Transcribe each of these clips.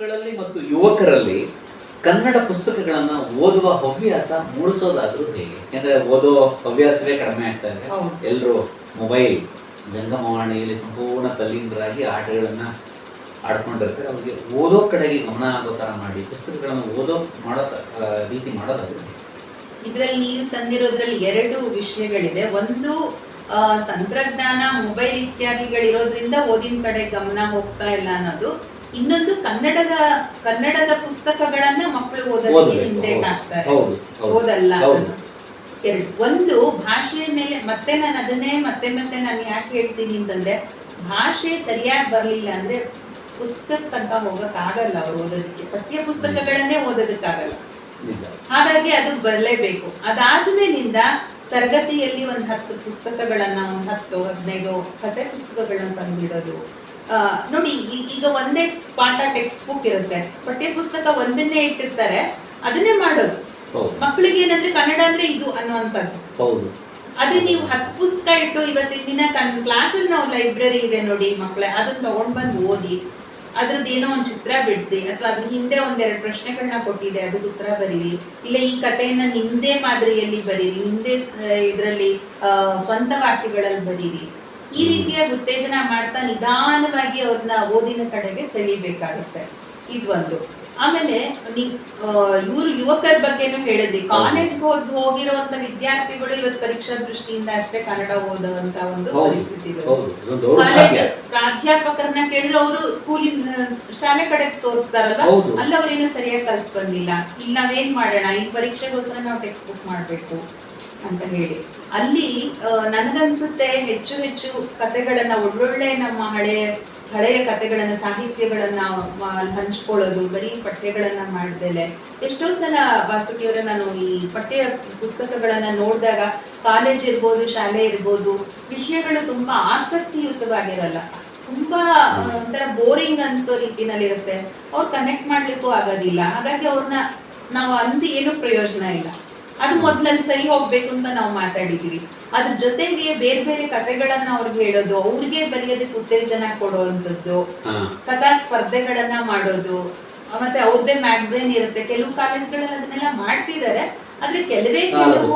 ಮಕ್ಕಳಲ್ಲಿ ಮತ್ತು ಯುವಕರಲ್ಲಿ ಕನ್ನಡ ಪುಸ್ತಕಗಳನ್ನ ಓದುವ ಹವ್ಯಾಸ ಮೂಡಿಸೋದಾದ್ರೂ ಹೇಗೆ? ಅಂದ್ರೆ ಓದೋ ಹವ್ಯಾಸವೇ ಕಡಿಮೆ ಆಗ್ತಾ ಇದೆ. ಎಲ್ಲರೂ ಮೊಬೈಲ್ ಜಂಗಮವಾಣಿಯಲ್ಲಿ ಸಂಪೂರ್ಣ ತಲ್ಲೀನರಾಗಿ ಆಟಗಳನ್ನ ಆಡ್ಕೊಂಡಿರ್ತಾರೆ. ಅವ್ರಿಗೆ ಓದೋ ಕಡೆಗೆ ಗಮನ ಆಗೋ ಥರ ಮಾಡಿ ಪುಸ್ತಕಗಳನ್ನು ಓದೋ ಮಾಡೋ ರೀತಿ ಮಾಡೋದಾದ್ರೆ ಇದರಲ್ಲಿ ಇದ್ರಲ್ಲಿ ನೀವು ತಂದಿರೋದ್ರಲ್ಲಿ ಎರಡು ವಿಷಯಗಳಿದೆ. ಒಂದು ತಂತ್ರಜ್ಞಾನ ಮೊಬೈಲ್ ಇತ್ಯಾದಿಗಳಿರೋದ್ರಿಂದ ಓದಿನ ಕಡೆ ಗಮನ ಹೋಗ್ತಾ ಇಲ್ಲ ಅನ್ನೋದು. ಇನ್ನೊಂದು ಕನ್ನಡದ ಕನ್ನಡದ ಪುಸ್ತಕಗಳನ್ನ ಮಕ್ಕಳು ಓದೋದಕ್ಕೆ ಹೌದು. ಓದಲ್ಲ ಎರಡು. ಒಂದು ಭಾಷೆಯ ಮೇಲೆ ಮತ್ತೆ ನಾನು ಅದನ್ನೇ ಮತ್ತೆ ಮತ್ತೆ ನಾನು ಯಾಕೆ ಹೇಳ್ತೀನಿ ಅಂತಂದ್ರೆ ಭಾಷೆ ಸರಿಯಾಗಿ ಬರ್ಲಿಲ್ಲ ಅಂದ್ರೆ ಪುಸ್ತಕ ತನಕ ಹೋಗಕ್ ಆಗಲ್ಲ ಅವ್ರು ಓದೋದಕ್ಕೆ. ಪಠ್ಯ ಪುಸ್ತಕಗಳನ್ನೇ ಓದೋದಕ್ಕಾಗಲ್ಲ. ಹಾಗಾಗಿ ಅದು ಬರಲೇಬೇಕು. ಅದಾದ್ಮೇಲಿಂದ ತರಗತಿಯಲ್ಲಿ ಒಂದ್ ಹತ್ತು ಪುಸ್ತಕಗಳನ್ನ ಒಂದ್ ಹತ್ತು ಹದಿನೈದು ಕತೆ ಪುಸ್ತಕಗಳನ್ನ ತಂದಿಡೋದು ನೋಡಿ ಈಗ ಒಂದೇ ಪಾಠ ಟೆಕ್ಸ್ಟ್ ಬುಕ್ ಇರುತ್ತೆ. ಪಠ್ಯ ಪುಸ್ತಕ ಒಂದನ್ನೇ ಇಟ್ಟಿರ್ತಾರೆ ಅದನ್ನೇ ಮಾಡೋದು. ಮಕ್ಕಳಿಗೆ ಏನಂದ್ರೆ ಕನ್ನಡ ಅಂದ್ರೆ ಇದು ಅನ್ನುವಂಥದ್ದು. ಹೌದು. ಅದೇ ನೀವು ಹತ್ತು ಪುಸ್ತಕ ಇಟ್ಟು ಇವತ್ತಿನ ದಿನ ತನ್ನ ಕ್ಲಾಸಲ್ಲಿ ನಾವು ಲೈಬ್ರರಿ ಇದೆ ನೋಡಿ ಮಕ್ಕಳೇ ಅದನ್ನ ತಗೊಂಡ್ ಬಂದು ಓದಿ ಅದ್ರದ್ದು ಏನೋ ಒಂದು ಚಿತ್ರ ಬಿಡಿಸಿ ಅಥವಾ ಅದ್ರ ಹಿಂದೆ ಒಂದೆರಡು ಪ್ರಶ್ನೆಗಳನ್ನ ಕೊಟ್ಟಿದೆ ಅದಕ್ಕೆ ಉತ್ತರ ಬರೀರಿ. ಇಲ್ಲ ಈ ಕಥೆಯನ್ನ ನಿಮ್ದೇ ಮಾದರಿಯಲ್ಲಿ ಬರೀರಿ ನಿಮ್ದೇ ಇದರಲ್ಲಿ ಸ್ವಂತ ವಾಕ್ಯಗಳಲ್ಲಿ ಬರೀರಿ. ಈ ರೀತಿಯ ಉತ್ತೇಜನ ಮಾಡ್ತಾ ನಿಧಾನವಾಗಿ ಅವ್ರನ್ನ ಓದಿನ ಕಡೆಗೆ ಸೆಳಿಬೇಕಾಗುತ್ತೆ. ಇದೊಂದು ಆಮೇಲೆ ಇವರು ಯುವಕರ ಬಗ್ಗೆನೂ ಹೇಳಿದ್ರಿ. ಕಾಲೇಜ್ ಹೋದ್ ಹೋಗಿರುವಂತ ವಿದ್ಯಾರ್ಥಿಗಳು ಇವತ್ತು ಪರೀಕ್ಷಾ ದೃಷ್ಟಿಯಿಂದ ಅಷ್ಟೇ ಕನ್ನಡ ಓದುವಂತ ಒಂದು. ಪರಿಸ್ಥಿತಿ ಕಾಲೇಜ್. ಪ್ರಾಧ್ಯಾಪಕರನ್ನ ಕೇಳಿದ್ರೆ ಅವರು ಸ್ಕೂಲಿನ ಶಾಲೆ ಕಡೆ ತೋರಿಸ್ತಾರಲ್ಲ ಅಲ್ಲಿ ಅವ್ರೇನು ಸರಿಯಾಗಿ ಕಲ್ತ್ ಬಂದಿಲ್ಲ ಇಲ್ಲಿ ನಾವೇನ್ ಮಾಡೋಣ? ಈ ಪರೀಕ್ಷೆಗೋಸ್ಕರ ನಾವು ಟೆಕ್ಸ್ಟ್ ಬುಕ್ ಮಾಡ್ಬೇಕು. ಅಂತ ಹೇಳಿ. ಅಲ್ಲಿ ನನಗನ್ಸುತ್ತೆ ಹೆಚ್ಚು ಹೆಚ್ಚು ಕತೆಗಳನ್ನ ಒಳ್ಳೊಳ್ಳೆ ನಮ್ಮ ಹಳೆಯ ಹಳೆಯ ಕತೆಗಳನ್ನ ಸಾಹಿತ್ಯಗಳನ್ನ ಹಂಚ್ಕೊಳ್ಳೋದು, ಬರೀ ಪಠ್ಯಗಳನ್ನ ಮಾಡ್ದೇಲೆ. ಎಷ್ಟೋ ಸಲ ವಾಸುಕಿಯವರ ನಾನು ಈ ಪಠ್ಯ ಪುಸ್ತಕಗಳನ್ನ ನೋಡಿದಾಗ ಕಾಲೇಜ್ ಇರ್ಬೋದು, ಶಾಲೆ ಇರ್ಬೋದು, ವಿಷಯಗಳು ತುಂಬಾ ಆಸಕ್ತಿಯುತವಾಗಿರಲ್ಲ. ತುಂಬಾ ಒಂಥರ ಬೋರಿಂಗ್ ಅನ್ಸೋ ರೀತಿನಲ್ಲಿ ಇರುತ್ತೆ ಅವ್ರು ಕನೆಕ್ಟ್ ಮಾಡ್ಲಿಕ್ಕೂ ಆಗೋದಿಲ್ಲ. ಹಾಗಾಗಿ ಅವ್ರನ್ನ ನಾವು ಅಂದು ಏನು ಪ್ರಯೋಜನ ಇಲ್ಲ. ಅದು ಮೊದ್ಲಲ್ಲಿ ಸರಿ ಹೋಗ್ಬೇಕು ಅಂತ ನಾವು ಮಾತಾಡಿದೀವಿ. ಅದ್ರ ಜೊತೆಗೆ ಬೇರೆ ಬೇರೆ ಕಥೆಗಳನ್ನ ಅವ್ರಿಗೆ ಹೇಳೋದು ಅವ್ರಿಗೆ ಬರೆಯೋದಕ್ಕೆ ಉತ್ತೇಜನ ಕೊಡುವಂಥದ್ದು ಕಥಾ ಸ್ಪರ್ಧೆಗಳನ್ನ ಮಾಡೋದು ಮತ್ತೆ ಅವ್ರದ್ದೇ ಮ್ಯಾಗಝೈನ್ ಇರುತ್ತೆ. ಕೆಲವು ಕಾಲೇಜ್ಗಳಲ್ಲಿ ಅದನ್ನೆಲ್ಲ ಮಾಡ್ತಿದ್ದಾರೆ ಆದ್ರೆ ಕೆಲವೇ. ಕೆಲವು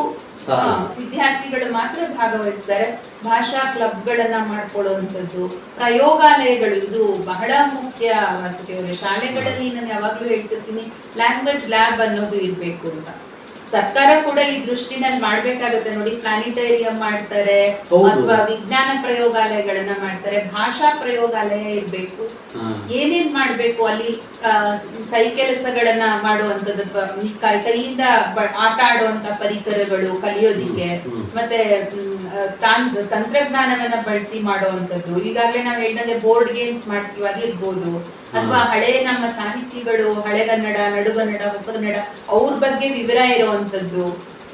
ವಿದ್ಯಾರ್ಥಿಗಳು ಮಾತ್ರ ಭಾಗವಹಿಸ್ತಾರೆ. ಭಾಷಾ ಕ್ಲಬ್ ಗಳನ್ನ ಮಾಡ್ಕೊಳ್ಳುವಂಥದ್ದು ಪ್ರಯೋಗಾಲಯಗಳು ಇದು ಬಹಳ ಮುಖ್ಯ ವಾಸುದೇವರೇ ಶಾಲೆಗಳಲ್ಲಿ ನಾನು ಯಾವಾಗ್ಲೂ ಹೇಳ್ತಿರ್ತೀನಿ ಲ್ಯಾಂಗ್ವೇಜ್ ಲ್ಯಾಬ್ ಅನ್ನೋದು ಇರ್ಬೇಕು ಅಂತ. ಸರ್ಕಾರ ಕೂಡ ಈ ದೃಷ್ಟಿನಲ್ಲಿ ಮಾಡ್ಬೇಕಾಗುತ್ತೆ ನೋಡಿ. ಪ್ಲಾನಿಟೇರಿಯಂ ಮಾಡ್ತಾರೆ ಅಥವಾ ವಿಜ್ಞಾನ ಪ್ರಯೋಗಾಲಯಗಳನ್ನ ಮಾಡ್ತಾರೆ. ಭಾಷಾ ಪ್ರಯೋಗಾಲಯ ಇರ್ಬೇಕು. ಏನೇನ್ ಮಾಡ್ಬೇಕು ಅಲ್ಲಿ ಕೈ ಕೆಲಸಗಳನ್ನ ಮಾಡುವಂತದ್ದು ಅಥವಾ ಈ ಕೈ ಕೈಯಿಂದ ಆಟ ಆಡುವಂತ ಪರಿಕರಗಳು ಕಲಿಯೋದಿಕ್ಕೆ ಮತ್ತೆ ತಂತ್ರಜ್ಞಾನವನ್ನ ಬಳಸಿ ಮಾಡುವಂತದ್ದು ಈಗಾಗಲೇ ನಾವ್ ಹೇಳಿದಂಗೆ ಬೋರ್ಡ್ ಗೇಮ್ಸ್ ಮಾಡ್ತೀವಿ ಅದಿರ್ಬೋದು ಅಥವಾ ಹಳೆ ನಮ್ಮ ಸಾಹಿತಿಗಳು ಹಳೆಗನ್ನಡ ನಡುಗನ್ನಡ ಹೊಸಗನ್ನಡ ಅವ್ರ ಬಗ್ಗೆ ವಿವರ ಇರುವಂತದ್ದು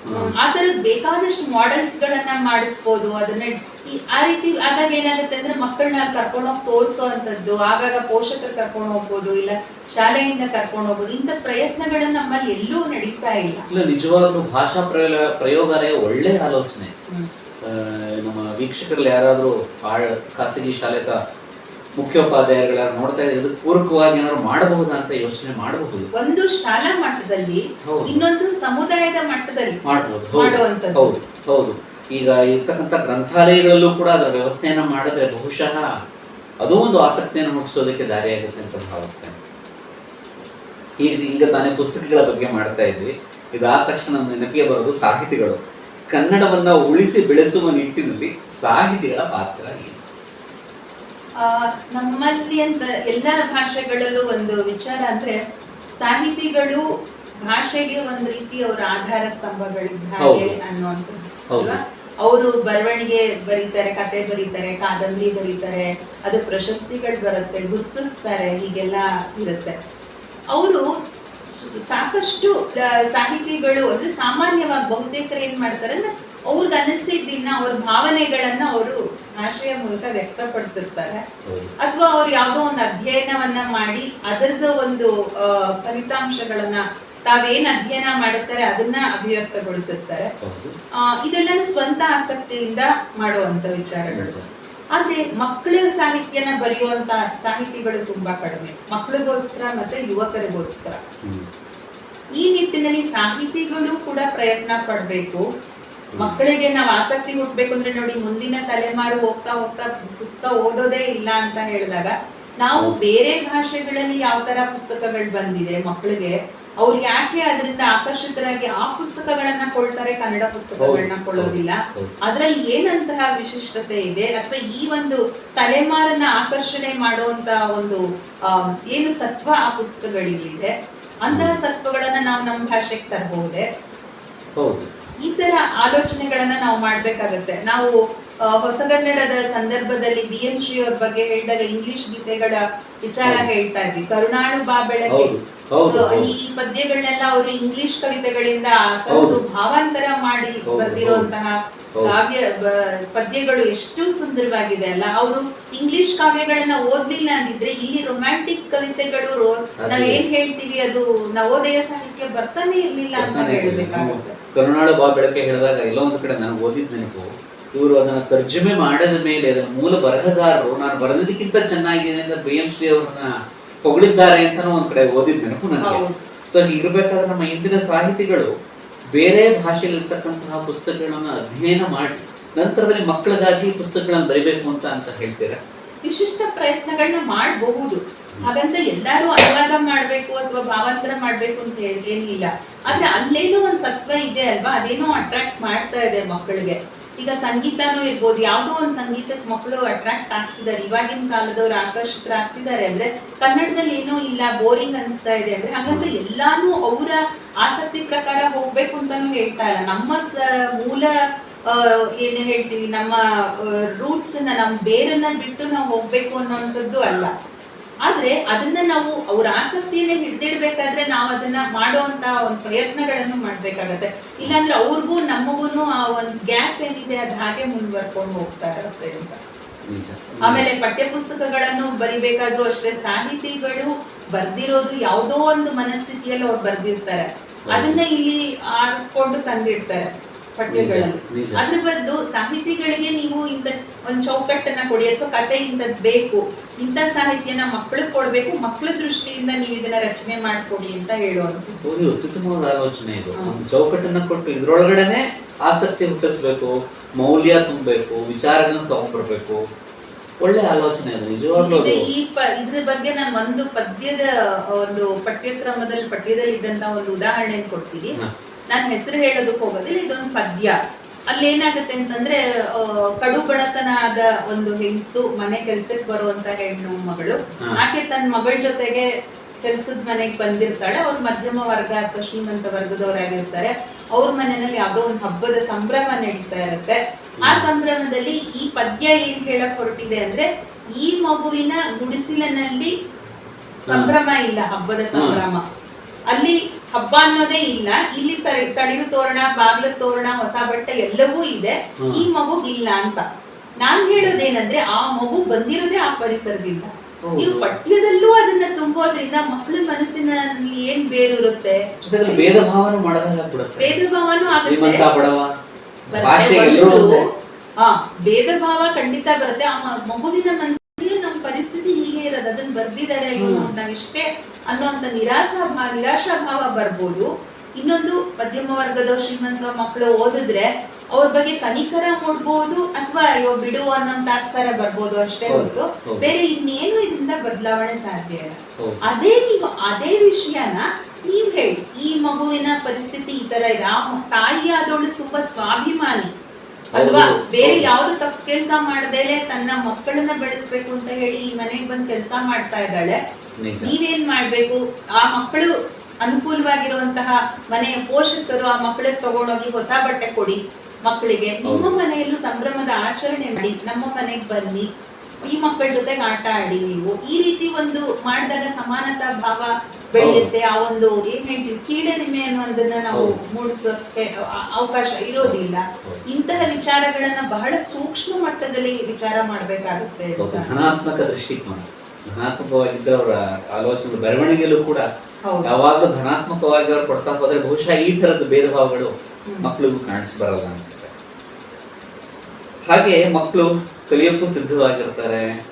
ಹ್ಮ್. ಆ ತರದ್ ಬೇಕಾದಷ್ಟು ಮಾಡೆಲ್ಸ್ ಗಳನ್ನ ಮಾಡಿಸ್ಬೋದು. ಅದನ್ನ ಈ- ಆ ರೀತಿ ಆದಾಗ ಏನಾಗುತ್ತೆ ಅಂದ್ರೆ ಮಕ್ಕಳನ್ನ ಕರ್ಕೊಂಡೋಗಿ ತೋರಿಸೋ ಅಂತದ್ದು ಆಗಾಗ ಪೋಷಕರು ಕರ್ಕೊಂಡು ಹೋಗ್ಬೋದು ಇಲ್ಲ ಶಾಲೆಯಿಂದ ಕರ್ಕೊಂಡು ಹೋಗ್ಬೋದು. ಇಂಥ ಪ್ರಯತ್ನಗಳು ನಮ್ಮಲ್ಲಿ ಎಲ್ಲೂ ನಡೀತಾ ಇಲ್ಲ. ಇಲ್ಲ ನಿಜವಾಗ್ಲೂ ಭಾಷಾ ಪ್ರಯೋಗ ಪ್ರಯೋಗಾಲಯ ಒಳ್ಳೆ ಆಲೋಚನೆ. ನಮ್ಮ ವೀಕ್ಷಕರಲ್ಲಿ ಯಾರಾದರೂ ಖಾಸಗಿ ಶಾಲೆತ ಮುಖ್ಯೋಪಾಧ್ಯಾಯರುಗಳ ನೋಡ್ತಾ ಇದ್ರೆ ಪೂರಕವಾಗಿ ಏನಾದ್ರು ಮಾಡಬಹುದಾ ಅಂತ ಯೋಚನೆ ಮಾಡಬಹುದು? ಒಂದು ಶಾಲಾ ಮಟ್ಟದಲ್ಲಿ ಇನ್ನೊಂದು ಸಮುದಾಯದ ಮಟ್ಟದಲ್ಲಿ ಮಾಡಬಹುದು ಹೌದು. ಹೌದು. ಹೌದು. ಈಗ ಇರ್ತಕ್ಕಂಥ ಗ್ರಂಥಾಲಯಗಳಲ್ಲೂ ಕೂಡ ಅದರ ವ್ಯವಸ್ಥೆಯನ್ನು ಮಾಡಿದ್ರೆ ಬಹುಶಃ ಅದು ಒಂದು ಆಸಕ್ತಿಯನ್ನು ಹುಟ್ಟಿಸೋದಕ್ಕೆ ದಾರಿಯಾಗುತ್ತೆ ಅಂತ ಭಾವಿಸ್ತೇನೆ ಈಗ ಈಗ ತಾನೇ ಪುಸ್ತಕಗಳ ಬಗ್ಗೆ ಮಾಡ್ತಾ ಇದ್ವಿ. ಇದಾದ ತಕ್ಷಣ ನೆನಪಿಗೆ ಬರೋದು ಸಾಹಿತಿಗಳು. ಕನ್ನಡವನ್ನ ಉಳಿಸಿ ಬೆಳೆಸುವ ನಿಟ್ಟಿನಲ್ಲಿ ಸಾಹಿತಿಗಳ ಪಾತ್ರ ಏನು ನಮ್ಮಲ್ಲಿ ಅಂತ ಎಲ್ಲ ಭಾಷೆಗಳಲ್ಲೂ ಒಂದು ವಿಚಾರ ಅಂದ್ರೆ ಸಾಹಿತಿಗಳು ಭಾಷೆಗೆ ಒಂದ್ ರೀತಿ ಅವರ ಆಧಾರ ಸ್ತಂಭಗಳಿದ್ದಾರೆ. ಅನ್ನುವಂಥದ್ದು ಅಲ್ವಾ? ಅವರು ಬರವಣಿಗೆ ಬರೀತಾರೆ ಕತೆ ಬರೀತಾರೆ ಕಾದಂಬರಿ ಬರೀತಾರೆ ಅದು ಪ್ರಶಸ್ತಿಗಳು ಬರುತ್ತೆ ಗುರ್ತಿಸ್ತಾರೆ ಹೀಗೆಲ್ಲ ಇರುತ್ತೆ. ಅವರು ಸಾಕಷ್ಟು ಸಾಹಿತಿಗಳು ಅಂದ್ರೆ ಸಾಮಾನ್ಯವಾಗಿ ಬಹುತೇಕರು ಏನ್ ಮಾಡ್ತಾರೆ ಅಂದ್ರೆ ಅವ್ರಿಗೆ ಅನಿಸಿದ್ದನ್ನ ಅವ್ರ ಭಾವನೆಗಳನ್ನ ಅವರು ಭಾಷೆಯ ಮೂಲಕ ವ್ಯಕ್ತಪಡಿಸಿರ್ತಾರೆ. ಅಥವಾ ಅವ್ರು ಯಾವುದೋ ಒಂದು ಅಧ್ಯಯನವನ್ನ ಮಾಡಿ ಅದರದ ಒಂದು ಫಲಿತಾಂಶಗಳನ್ನ ತಾವೇನ್ ಅಧ್ಯಯನ ಮಾಡುತ್ತಾರೆ ಅದನ್ನ ಅಭಿವ್ಯಕ್ತಗೊಳಿಸುತ್ತಾರೆ ಇದೆಲ್ಲನೂ ಸ್ವಂತ ಆಸಕ್ತಿಯಿಂದ ಮಾಡುವಂತ ವಿಚಾರಗಳು. ಆದ್ರೆ ಮಕ್ಕಳ ಸಾಹಿತ್ಯನ ಬರೆಯುವಂತ ಸಾಹಿತಿಗಳು ತುಂಬಾ ಕಡಿಮೆ. ಮಕ್ಕಳಿಗೋಸ್ಕರ ಮತ್ತೆ ಯುವಕರಿಗೋಸ್ಕರ. ಈ ನಿಟ್ಟಿನಲ್ಲಿ ಸಾಹಿತಿಗಳು ಕೂಡ ಪ್ರಯತ್ನ ಪಡ್ಬೇಕು. ಮಕ್ಕಳಿಗೆ ನಾವು ಆಸಕ್ತಿ ಹುಟ್ಟಬೇಕು ಅಂದ್ರೆ ನೋಡಿ ಮುಂದಿನ ತಲೆಮಾರು ಹೋಗ್ತಾ ಹೋಗ್ತಾ ಪುಸ್ತಕ ಓದೋದೇ ಇಲ್ಲ ಅಂತ ಹೇಳಿದಾಗ ನಾವು ಬೇರೆ ಭಾಷೆಗಳಲ್ಲಿ ಯಾವ ತರ ಪುಸ್ತಕಗಳು ಬಂದಿದೆ ಮಕ್ಕಳಿಗೆ ಅವ್ರು ಯಾಕೆ ಅದರಿಂದ ಆಕರ್ಷಿತರಾಗಿ ಆ ಪುಸ್ತಕಗಳನ್ನ ಕೊಳ್ತಾರೆ ಕನ್ನಡ ಪುಸ್ತಕಗಳನ್ನ. ಕೊಳ್ಳೋದಿಲ್ಲ. ಅದ್ರಲ್ಲಿ ಏನಂತಹ ವಿಶಿಷ್ಟತೆ ಇದೆ ಅಥವಾ ಈ ಒಂದು ತಲೆಮಾರನ್ನ ಆಕರ್ಷಣೆ ಮಾಡುವಂತ ಒಂದು ಏನು ಸತ್ವ ಆ ಪುಸ್ತಕಗಳಲ್ಲಿದೆ ಅಂತಹ ಸತ್ವಗಳನ್ನ ನಾವು ನಮ್ಮ ಭಾಷೆಗೆ ತರಬಹುದೇ ಹೌದು ಈ ತರ ಆಲೋಚನೆಗಳನ್ನ ನಾವು ಮಾಡ್ಬೇಕಾಗತ್ತೆ. ನಾವು ಹೊಸಗನ್ನಡದ ಸಂದರ್ಭದಲ್ಲಿ ಬಿ ಎನ್ ಶ್ರೀ ಅವ್ರ ಬಗ್ಗೆ ಹೇಳಿದಾಗ ಇಂಗ್ಲಿಷ್ ಗೀತೆಗಳ ವಿಚಾರ. ಹೇಳ್ತಾ ಇದ್ವಿ. ಕರುಣಾಳು ಬಾ ಬೆಳಗ್ಗೆ. ಈ ಪದ್ಯಗಳನ್ನೆಲ್ಲ ಅವರು ಇಂಗ್ಲಿಷ್ ಕವಿತೆಗಳಿಂದ ತಂದು ಭಾವಾಂತರ ಮಾಡಿ ಬರೆದಿರುವಂತಹ ಕಾವ್ಯ ಪದ್ಯಗಳು ಎಷ್ಟು ಸುಂದರವಾಗಿದೆ ಅಲ್ಲ. ಅವರು ಇಂಗ್ಲಿಷ್ ಕಾವ್ಯಗಳನ್ನ ಓದ್ಲಿಲ್ಲ ಅಂದಿದ್ರೆ ಇಲ್ಲಿ ರೊಮ್ಯಾಂಟಿಕ್ ಕವಿತೆಗಳು ನಾವ್ ಏನ್ ಹೇಳ್ತೀವಿ ಅದು ನವೋದಯ ಸಾಹಿತ್ಯ ಬರ್ತಾನೆ ಇರ್ಲಿಲ್ಲ ಅಂತ. ಹೇಳ್ಬೇಕಾಗುತ್ತೆ. ಕರುಣಾಳು ಬಾ ಬೆಳಕೆ ಹೇಳಿದಾಗ ಎಲ್ಲೋ ಒಂದು ಕಡೆ ನಾನು ಓದಿದ್ ನೆನಪು ಇವರು ಅದನ್ನು ತರ್ಜುಮೆ ಮಾಡಿದ ಮೇಲೆ ಅದರ ಮೂಲ ಬರಹಗಾರರು ನಾನು ಬರೆದಕ್ಕಿಂತ ಚೆನ್ನಾಗಿದೆ ಅಂತ ಬಿ ಎಂ ಶ್ರೀ ಅವ್ರನ್ನ ಹೊಗಳಿದ್ದಾರೆ ಅಂತ ಒಂದ್ ಕಡೆ ಓದಿದ್ ನೆನಪು ನನಗೆ. ಸೊ ಇರಬೇಕಾದ್ರೆ ನಮ್ಮ ಇಂದಿನ ಸಾಹಿತಿಗಳು ಬೇರೆ ಭಾಷೆಯಲ್ಲಿರ್ತಕ್ಕಂತಹ ಪುಸ್ತಕಗಳನ್ನ ಅಧ್ಯಯನ ಮಾಡಿ ನಂತರದಲ್ಲಿ ಮಕ್ಕಳಿಗಾಗಿ ಪುಸ್ತಕಗಳನ್ನ ಬರಿಬೇಕು ಅಂತ ಅಂತ ಹೇಳ್ತೀರಾ? ವಿಶಿಷ್ಟ ಪ್ರಯತ್ನಗಳನ್ನ ಮಾಡಬಹುದು. ಹಾಗಂತ ಎಲ್ಲಾರು ಅನುವಾದ ಮಾಡ್ಬೇಕು ಅಥವಾ ಭಾವಾಂತರ ಮಾಡ್ಬೇಕು ಅಂತ ಹೇಳಿ ಏನಿಲ್ಲ. ಆದ್ರೆ ಅಲ್ಲೇನೋ ಒಂದ್ ಸತ್ವ ಇದೆ ಅಲ್ವಾ? ಅದೇನೋ ಅಟ್ರಾಕ್ಟ್ ಮಾಡ್ತಾ ಇದೆ ಮಕ್ಕಳಿಗೆ. ಈಗ ಸಂಗೀತನೂ ಇರ್ಬೋದು, ಯಾವುದೋ ಒಂದು ಸಂಗೀತಕ್ಕೆ ಮಕ್ಕಳು ಅಟ್ರಾಕ್ಟ್ ಆಗ್ತಿದ್ದಾರೆ. ಇವಾಗಿನ ಕಾಲದವ್ರು ಆಕರ್ಷಿತರಾಗ್ತಿದ್ದಾರೆ ಅಂದ್ರೆ ಕನ್ನಡದಲ್ಲಿ ಏನೋ ಇಲ್ಲ, ಬೋರಿಂಗ್ ಅನಿಸ್ತಾ ಇದೆ ಅಂದ್ರೆ ಹಾಗಂದ್ರೆ ಎಲ್ಲಾನು ಅವರ ಆಸಕ್ತಿ ಪ್ರಕಾರ ಹೋಗ್ಬೇಕು ಅಂತಾನು ಹೇಳ್ತಾ ಇಲ್ಲ. ನಮ್ಮ ಸ ಮೂಲ ಏನು ಹೇಳ್ತೀವಿ, ನಮ್ಮ ರೂಟ್ಸ್ ನಮ್ಮ ಬೇರನ್ನ ಬಿಟ್ಟು ನಾವು ಹೋಗ್ಬೇಕು ಅನ್ನೋಂಥದ್ದು ಅಲ್ಲ. ಆದ್ರೆ ಅದನ್ನ ನಾವು ಅವ್ರ ಆಸಕ್ತಿಯನ್ನ ಹಿಡ್ದಿಡ್ಬೇಕಾದ್ರೆ ನಾವು ಅದನ್ನ ಮಾಡುವಂತ ಒಂದು ಪ್ರಯತ್ನಗಳನ್ನು ಮಾಡ್ಬೇಕಾಗತ್ತೆ. ಇಲ್ಲಾಂದ್ರೆ ಅವ್ರಿಗೂ ನಮಗೂನು ಆ ಒಂದು ಗ್ಯಾಪ್ ಏನಿದೆ ಅದು ಹಾಗೆ ಮುಂದುವರ್ಕೊಂಡು ಹೋಗ್ತಾ ಇರುತ್ತೆ ಅಂತ ಆಮೇಲೆ ಪಠ್ಯಪುಸ್ತಕಗಳನ್ನು ಬರಿಬೇಕಾದ್ರೂ ಅಷ್ಟೇ ಸಾಹಿತಿಗಳು ಬರ್ದಿರೋದು ಯಾವುದೋ ಒಂದು ಮನಸ್ಥಿತಿಯಲ್ಲಿ ಅವ್ರು ಬರ್ದಿರ್ತಾರೆ. ಅದನ್ನ ಇಲ್ಲಿ ಆರಿಸ್ಕೊಂಡು ತಂದಿಡ್ತಾರೆ. ಪಠ್ಯಗಳಲ್ಲಿ ಅದ್ರ ಬದಲು ಸಾಹಿತಿಗಳಿಗೆ ನೀವು ಇಂಥ ಒಂದ್ ಚೌಕಟ್ಟನ್ನ ಕೊಡಿ ಅಥವಾ ಕತೆ ಇಂಥದ್ ಬೇಕು ಇಂಥ ಸಾಹಿತ್ಯನ ಮಕ್ಕಳಿಗೆ ಕೊಡ್ಬೇಕು ಮಕ್ಕಳ ದೃಷ್ಟಿಯಿಂದ ನೀವು ಇದನ್ನ ರಚನೆ ಮಾಡ್ಕೊಡಿ ಅಂತ ಹೇಳುವಂಥದ್ದು. ಒಂದು ಅತ್ಯುತ್ತಮವಾದ ಆಲೋಚನೆ ಇದು. ಚೌಕಟ್ಟನ್ನ ಕೊಟ್ಟು ಇದ್ರೊಳಗಡೆನೆ ಆಸಕ್ತಿ ಹುಟ್ಟಿಸ್ಬೇಕು ಮೌಲ್ಯ ತುಂಬಬೇಕು ವಿಚಾರಗಳನ್ನ ತಗೊಂಡ್ಬರ್ಬೇಕು. ಒಳ್ಳೆ ಆಲೋಚನೆ ಅದು ನಿಜವಾಗ್ಲೂ ಈ ಪ ಇದ್ರ ಬಗ್ಗೆ ನಾನು ಒಂದು ಪದ್ಯದ ಒಂದು ಪಠ್ಯಕ್ರಮದಲ್ಲಿ ಪಠ್ಯದಲ್ಲಿ ಇದ್ದಂತ ಒಂದು ಉದಾಹರಣೆ ಕೊಡ್ತೀನಿ. ಹ. ನಾನು ಹೆಸರು ಹೇಳೋದಕ್ಕೆ ಹೋಗೋದಿಲ್ಲ ಇದೊಂದು ಪದ್ಯ. ಅಲ್ಲಿ ಏನಾಗುತ್ತೆ ಅಂತಂದ್ರೆ ಕಡು ಆದ ಒಂದು ಹೆಂಗಸು ಮನೆ ಕೆಲ್ಸಕ್ಕೆ ಬರುವಂತ ಹೆಣ್ಣು ಮಗಳು. ಆಕೆ ತನ್ನ ಮಗಳ ಜೊತೆಗೆ ಕೆಲ್ಸದ ಮನೆಗೆ ಬಂದಿರ್ತಾಳೆ ಅವ್ರು ಮಧ್ಯಮ ವರ್ಗ ಅಥವಾ ಶ್ರೀಮಂತ ವರ್ಗದವರಾಗಿರ್ತಾರೆ. ಅವ್ರ ಮನೆಯಲ್ಲಿ ಯಾವುದೋ ಒಂದು ಹಬ್ಬದ ಸಂಭ್ರಮ ನಡೀತಾ ಇರುತ್ತೆ. ಆ ಸಂಭ್ರಮದಲ್ಲಿ ಈ ಪದ್ಯ ಏನ್ ಹೇಳಕ್ ಹೊರಟಿದೆ ಅಂದ್ರೆ ಈ ಮಗುವಿನ ಗುಡಿಸಿಲನಲ್ಲಿ ಸಂಭ್ರಮ ಇಲ್ಲ ಹಬ್ಬದ ಸಂಭ್ರಮ. ಅಲ್ಲಿ ಹಬ್ಬ ಅನ್ನೋದೇ ಇಲ್ಲ. ಇಲ್ಲಿ ತಳಿರು ತೋರಣ ಬಾಗ್ಲ ತೋರಣ ಹೊಸ ಬಟ್ಟೆ ಎಲ್ಲವೂ ಇದೆ. ಈ ಮಗು ಇಲ್ಲ ಅಂತ. ನಾನ್ ಹೇಳೋದೇನಂದ್ರೆ ಆ ಮಗು ಬಂದಿರೋದೇ ಆ ಪರಿಸರದಿಂದ. ನೀವು ಪಠ್ಯದಲ್ಲೂ ಅದನ್ನ ತುಂಬೋದ್ರಿಂದ ಮಕ್ಕಳ ಮನಸ್ಸಿನಲ್ಲಿ ಏನ್ ಬೇರಿರುತ್ತೆ? ಇರುತ್ತೆ ಭೇದ ಭಾವನೆ ಆಗುತ್ತೆ. ಭಾಷೆ ಒಂದು, ಭೇದ ಭಾವ ಖಂಡಿತ ಬರುತ್ತೆ. ಆ ಮಗುವಿನ ಮನಸ್ಸಿಗೆ ನಮ್ಮ ಪರಿಸ್ಥಿತಿ ಹೀಗೆ ಇರೋದು. ಅದನ್ನ ಬರ್ದಿದ್ದಾರೆ ಅಯ್ಯೋ ಹ್ಮ್. ಇಷ್ಟೇ ನಿರಾಸಾ ಭಾ ನಿರಾಶಾ ಭಾವ ಬರ್ಬೋದು. ಇನ್ನೊಂದು ಮಧ್ಯಮ ವರ್ಗದ ಶ್ರೀಮಂತ ಮಕ್ಕಳು ಓದಿದ್ರೆ ಅವ್ರ ಬಗ್ಗೆ ಕನಿಕರ ಕೊಡ್ಬೋದು ಅಥವಾ ಅಯ್ಯೋ ಬಿಡು ಅನ್ನೋ ತಾತ್ಸಾರ ಬರ್ಬೋದು ಅಷ್ಟೇ ಹೊತ್ತು ಬೇರೆ ಇನ್ನೇನು ಇದರಿಂದ ಬದಲಾವಣೆ ಸಾಧ್ಯ ಇಲ್ಲ. ಅದೇ ನೀವು ಅದೇ ವಿಷಯನ ನೀವ್ ಹೇಳಿ. ಈ ಮಗುವಿನ ಪರಿಸ್ಥಿತಿ ಈ ತರ ಇದೆ. ಆ ತಾಯಿ ಆದವಳು ತುಂಬಾ ಸ್ವಾಭಿಮಾನಿ. ಅಲ್ವಾ? ಬೇರೆ. ಯಾವ್ದು ತಪ್ಪು ಕೆಲಸ ಮಾಡದೇನೆ ತನ್ನ ಮಕ್ಕಳನ್ನ ಬೆಳೆಸ್ಬೇಕು ಅಂತ ಹೇಳಿ ಈ ಮನೆಗೆ ಬಂದ್ ಕೆಲಸ ಮಾಡ್ತಾ ಇದ್ದಾಳೆ. ನೀವೇನ್ ಮಾಡ್ಬೇಕು? ಆ ಮಕ್ಕಳು ಅನುಕೂಲವಾಗಿರುವಂತಹ ಮನೆಯ ಪೋಷಕರು ಆ ಮಕ್ಕಳಿಗೆ ತಗೊಂಡೋಗಿ ಹೊಸ ಬಟ್ಟೆ ಕೊಡಿ ಮಕ್ಕಳಿಗೆ. ನಿಮ್ಮ. ಮನೆಯಲ್ಲೂ ಸಂಭ್ರಮದ ಆಚರಣೆ ಮಾಡಿ. ನಮ್ಮ ಮನೆಗೆ ಬನ್ನಿ. ಈ ಮಕ್ಕಳ ಜೊತೆ ಆಟ ಆಡಿ ನೀವು ಈ ರೀತಿ ಒಂದು ಮಾಡಿದಾಗ ಸಮಾನತಾ ಭಾವ ಬೆಳೆಯುತ್ತೆ ಆ ಒಂದು ಏನ್ ಹೇಳ್ತೀವಿ ಕೀಳರಿಮೆ ಅನ್ನೋದನ್ನ ನಾವು. ಮೂಡಿಸೋಕೆ ಅವಕಾಶ ಇರೋದಿಲ್ಲ. ಇಂತಹ ವಿಚಾರಗಳನ್ನ ಬಹಳ ಸೂಕ್ಷ್ಮ ಮಟ್ಟದಲ್ಲಿ ವಿಚಾರ ಮಾಡಬೇಕಾಗುತ್ತೆ ಧನಾತ್ಮಕ ದೃಷ್ಟಿಕೋನ. ಧನಾತ್ಮಕವಾಗಿದ್ದ ಅವರ ಆಲೋಚನೆ ಬೆಳವಣಿಗೆಯಲ್ಲೂ ಕೂಡ ಯಾವಾಗಲೂ ಧನಾತ್ಮಕವಾಗಿ ಅವ್ರು ಕೊಡ್ತಾ ಹೋದ್ರೆ ಬಹುಶಃ ಈ ತರದ ಭೇದ ಭಾವಗಳು. ಮಕ್ಕಳಿಗೂ ಕಾಣಿಸ್ ಬರಲ್ಲ ಅನ್ಸುತ್ತೆ. ಹಾಗೆ ಮಕ್ಕಳು ಕಲಿಯೋಕ್ಕೂ ಸಿದ್ಧವಾಗಿರ್ತಾರೆ.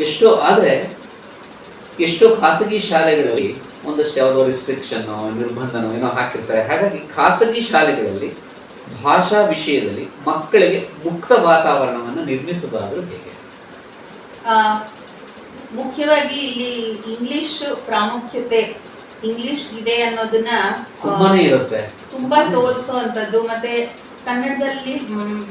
ಎಷ್ಟೋ ಆದರೆ ಎಷ್ಟೋ ಖಾಸಗಿ ಶಾಲೆಗಳಲ್ಲಿ ಒಂದಷ್ಟು ಯಾವುದೋ ರಿಸ್ಟ್ರಿಕ್ಷನ್ನು ನಿರ್ಬಂಧನೋ ಏನೋ ಹಾಕಿರ್ತಾರೆ. ಹಾಗಾಗಿ ಖಾಸಗಿ ಶಾಲೆಗಳಲ್ಲಿ ಭಾಷಾ ವಿಷಯದಲ್ಲಿ ಮಕ್ಕಳಿಗೆ ಮುಕ್ತ ವಾತಾವರಣವನ್ನು ನಿರ್ಮಿಸಬಾರದು ಹೇಗೆ? ಆ, ಮುಖ್ಯವಾಗಿ ಇಲ್ಲಿ ಇಂಗ್ಲಿಷ್ ಪ್ರಾಮುಖ್ಯತೆ ಇಂಗ್ಲಿಷ್ ಇದೆ ಅನ್ನೋದನ್ನ ತುಂಬಾನೇ ಇರುತ್ತೆ. ತುಂಬಾ ತೋರಿಸುವಂತದ್ದು ಮತ್ತೆ ಕನ್ನಡದಲ್ಲಿ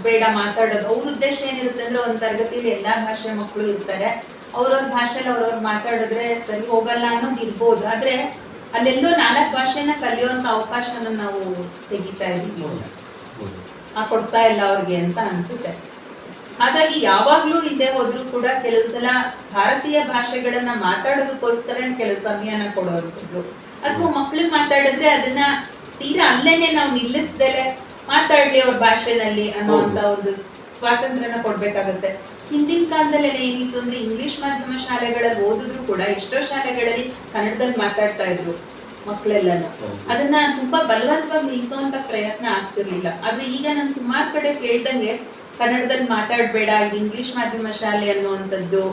ಬೇಡ ಮಾತಾಡೋದು. ಅವ್ರ ಉದ್ದೇಶ ಏನಿರುತ್ತೆ ಅಂದ್ರೆ ಒಂದ್ ತರಗತಿಯಲ್ಲಿ ಎಲ್ಲಾ ಭಾಷೆ ಮಕ್ಕಳು ಇರ್ತಾರೆ. ಅವ್ರವ್ರ ಭಾಷೆಲಿ ಅವ್ರವ್ರ ಮಾತಾಡಿದ್ರೆ ಸರಿ ಹೋಗಲ್ಲ ಅನ್ನೋದು ಇರ್ಬೋದು. ಆದ್ರೆ ಅಲ್ಲೆಲ್ಲೋ ನಾಲ್ಕು ಭಾಷೆನ ಕಲಿಯುವಂತ ಅವಕಾಶನ ನಾವು ತೆಗಿತಾ ಇದೀವಿ. ಆ ಕೊಡ್ತಾ ಇಲ್ಲ ಅವ್ರಿಗೆ ಅಂತ ಅನ್ಸುತ್ತೆ. ಹಾಗಾಗಿ ಯಾವಾಗ್ಲೂ ಹಿಂದೆ ಹೋದ್ರೂ ಕೂಡ ಕೆಲವು ಸಲ ಭಾರತೀಯ ಭಾಷೆಗಳನ್ನ ಮಾತಾಡೋದಕ್ಕೋಸ್ಕರ ಕೆಲವು ಸಮಯನ ಕೊಡುವಂಥದ್ದು. ಅಥವಾ ಮಕ್ಳಿಗೆ ಮಾತಾಡಿದ್ರೆ ಅದನ್ನ ತೀರಾ ಅಲ್ಲೇನೆ ನಾವು ನಿಲ್ಲಿಸ್ದಲೆ ಮಾತಾಡ್ಲಿ ಅವ್ರ ಭಾಷೆನಲ್ಲಿ ಅನ್ನುವಂತ ಒಂದು ಸ್ವಾತಂತ್ರ್ಯನ ಕೊಡ್ಬೇಕಾಗತ್ತೆ. ಹಿಂದಿನ ಕಾಲದಲ್ಲಿ ಏನಿತ್ತು ಅಂದ್ರೆ ಇಂಗ್ಲಿಷ್ ಮಾಧ್ಯಮ ಶಾಲೆಗಳಲ್ಲಿ ಓದಿದ್ರು ಕೂಡ ಎಷ್ಟೋ ಶಾಲೆಗಳಲ್ಲಿ ಕನ್ನಡದಲ್ಲಿ ಮಾತಾಡ್ತಾ ಇದ್ರು ಮಕ್ಕಳೆಲ್ಲನೂ ಅದನ್ನ ತುಂಬಾ ಬಲವಂತವಾಗಿ ಅಂತ ಪ್ರಯತ್ನ ಆಗ್ತಿರ್ಲಿಲ್ಲ. ಆದ್ರೆ ಈಗ ನಾನು ಸುಮಾರು ಕಡೆ ಕೇಳ್ದಂಗೆ ಕನ್ನಡದಲ್ಲಿ ಮಾತಾಡ್ಬೇಡ ಇದು ಇಂಗ್ಲಿಷ್ ಮಾಧ್ಯಮ ಶಾಲೆ ಅನ್ನುವಂಥದ್ದು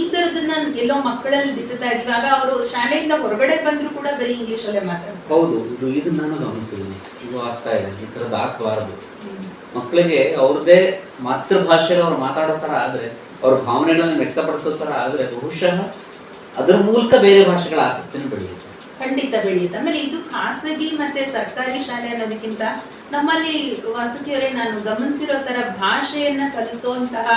ಈ ತರದನ್ನ ಎಲ್ಲೋ ಮಕ್ಕಳಲ್ಲಿ ಬಿತ್ತುತ್ತಾ ಇದೀವಿ ಆಗ ಅವರು ಶಾಲೆಯಿಂದ ಹೊರಗಡೆ ಬಂದ್ರು ಕೂಡ ಬರೀ ಇಂಗ್ಲಿಷ್ ಅಲ್ಲೇ ಮಾತಾಡ್ತಾರೆ. ಹೌದು ಇದು ಇದನ್ನ ನಾನು ಗಮನಿಸಿದ್ದೀನಿ. ಇದು ಆಗ್ತಾ ಇದೆ ಈ ಥರದ್ದು ಆಗ್ಬಾರ್ದು. ಮಕ್ಕಳಿಗೆ ಅವ್ರದ್ದೇ ಮಾತೃಭಾಷೆಯಲ್ಲಿ ಅವ್ರು ಮಾತಾಡೋ ಥರ ಆದರೆ ಅವ್ರ ಭಾವನೆಗಳನ್ನು ವ್ಯಕ್ತಪಡಿಸೋ ಥರ ಆದರೆ ಬಹುಶಃ ಅದರ ಮೂಲಕ ಬೇರೆ ಭಾಷೆಗಳ ಆಸಕ್ತಿನೂ ಬೆಳೆಯುತ್ತೆ. ಖಂಡಿತ ಬೆಳೆಯುತ್ತೆ. ಆಮೇಲೆ ಇದು ಖಾಸಗಿ ಮತ್ತೆ ಸರ್ಕಾರಿ ಶಾಲೆ ಅನ್ನೋದಕ್ಕಿಂತ ನಮ್ಮಲ್ಲಿ ವಾಸುಕಿಯವರೇ, ನಾನು ಗಮನಿಸಿರೋ ತರ ಭಾಷೆಯನ್ನ ಕಲಿಸುವಂತಹ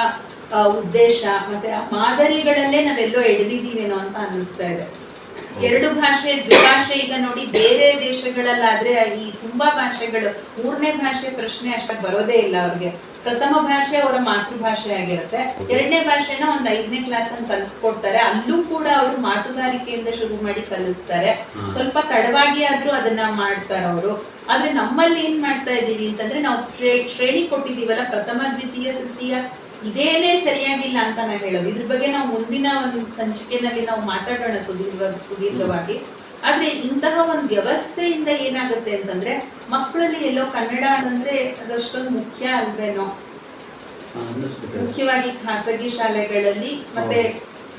ಉದ್ದೇಶ ಮತ್ತೆ ಆ ಮಾದರಿಗಳಲ್ಲೇ ನಾವೆಲ್ಲೋ ಎಡವಿದ್ದೀವೇನೋ ಅಂತ ಅನ್ನಿಸ್ತಾ ಇದೆ. ಎರಡು ಭಾಷೆ, ದ್ವಿಭಾಷೆ ಈಗ ನೋಡಿ ಬೇರೆ ದೇಶಗಳಲ್ಲಾದ್ರೆ ಈ ತುಂಬಾ ಭಾಷೆಗಳು, ಮೂರನೇ ಭಾಷೆ ಪ್ರಶ್ನೆ ಅಷ್ಟಾಗಿ ಬರೋದೇ ಇಲ್ಲ ಅವ್ರಿಗೆ. ಪ್ರಥಮ ಭಾಷೆ ಅವರ ಮಾತೃಭಾಷೆ ಆಗಿರುತ್ತೆ. ಎರಡನೇ ಭಾಷೆನ ಒಂದ್ ಐದನೇ ಕ್ಲಾಸ್ ಅಲ್ಲಿ ಕಲಿಸ್ಕೊಡ್ತಾರೆ. ಅಲ್ಲೂ ಕೂಡ ಅವರು ಮಾತುಗಾರಿಕೆಯಿಂದ ಶುರು ಮಾಡಿ ಕಲಿಸ್ತಾರೆ. ಸ್ವಲ್ಪ ತಡವಾಗಿ ಆದ್ರೂ ಅದನ್ನ ಮಾಡ್ತಾರೆ ಅವರು. ಆದ್ರೆ ನಮ್ಮಲ್ಲಿ ಏನ್ ಮಾಡ್ತಾ ಇದ್ದೀವಿ ಅಂತಂದ್ರೆ ನಾವು ಶ್ರೇ- ಶ್ರೇಣಿ ಕೊಟ್ಟಿದ್ದೀವಲ್ಲ ಪ್ರಥಮ ದ್ವಿತೀಯ ತೃತೀಯ ಇದೇನೇ ಸರಿಯಾಗಿಲ್ಲ ಅಂತ ನಾ ಹೇಳೋದು. ಇದ್ರ ಬಗ್ಗೆ ನಾವು ಮುಂದಿನ ಒಂದು ಸಂಚಿಕೆನಲ್ಲಿ ನಾವು ಮಾತಾಡೋಣ ಸುದೀರ್ಘ ಸುದೀರ್ಘವಾಗಿ. ಆದ್ರೆ ಇಂತಹ ಒಂದು ವ್ಯವಸ್ಥೆಯಿಂದ ಏನಾಗುತ್ತೆ ಅಂತಂದ್ರೆ ಮಕ್ಕಳಲ್ಲಿ ಎಲ್ಲೋ ಕನ್ನಡ ಅಂದ್ರೆ ಅದಷ್ಟೊಂದು ಮುಖ್ಯ ಅಲ್ವೇನೋ? ಮುಖ್ಯವಾಗಿ ಖಾಸಗಿ ಶಾಲೆಗಳಲ್ಲಿ ಮತ್ತೆ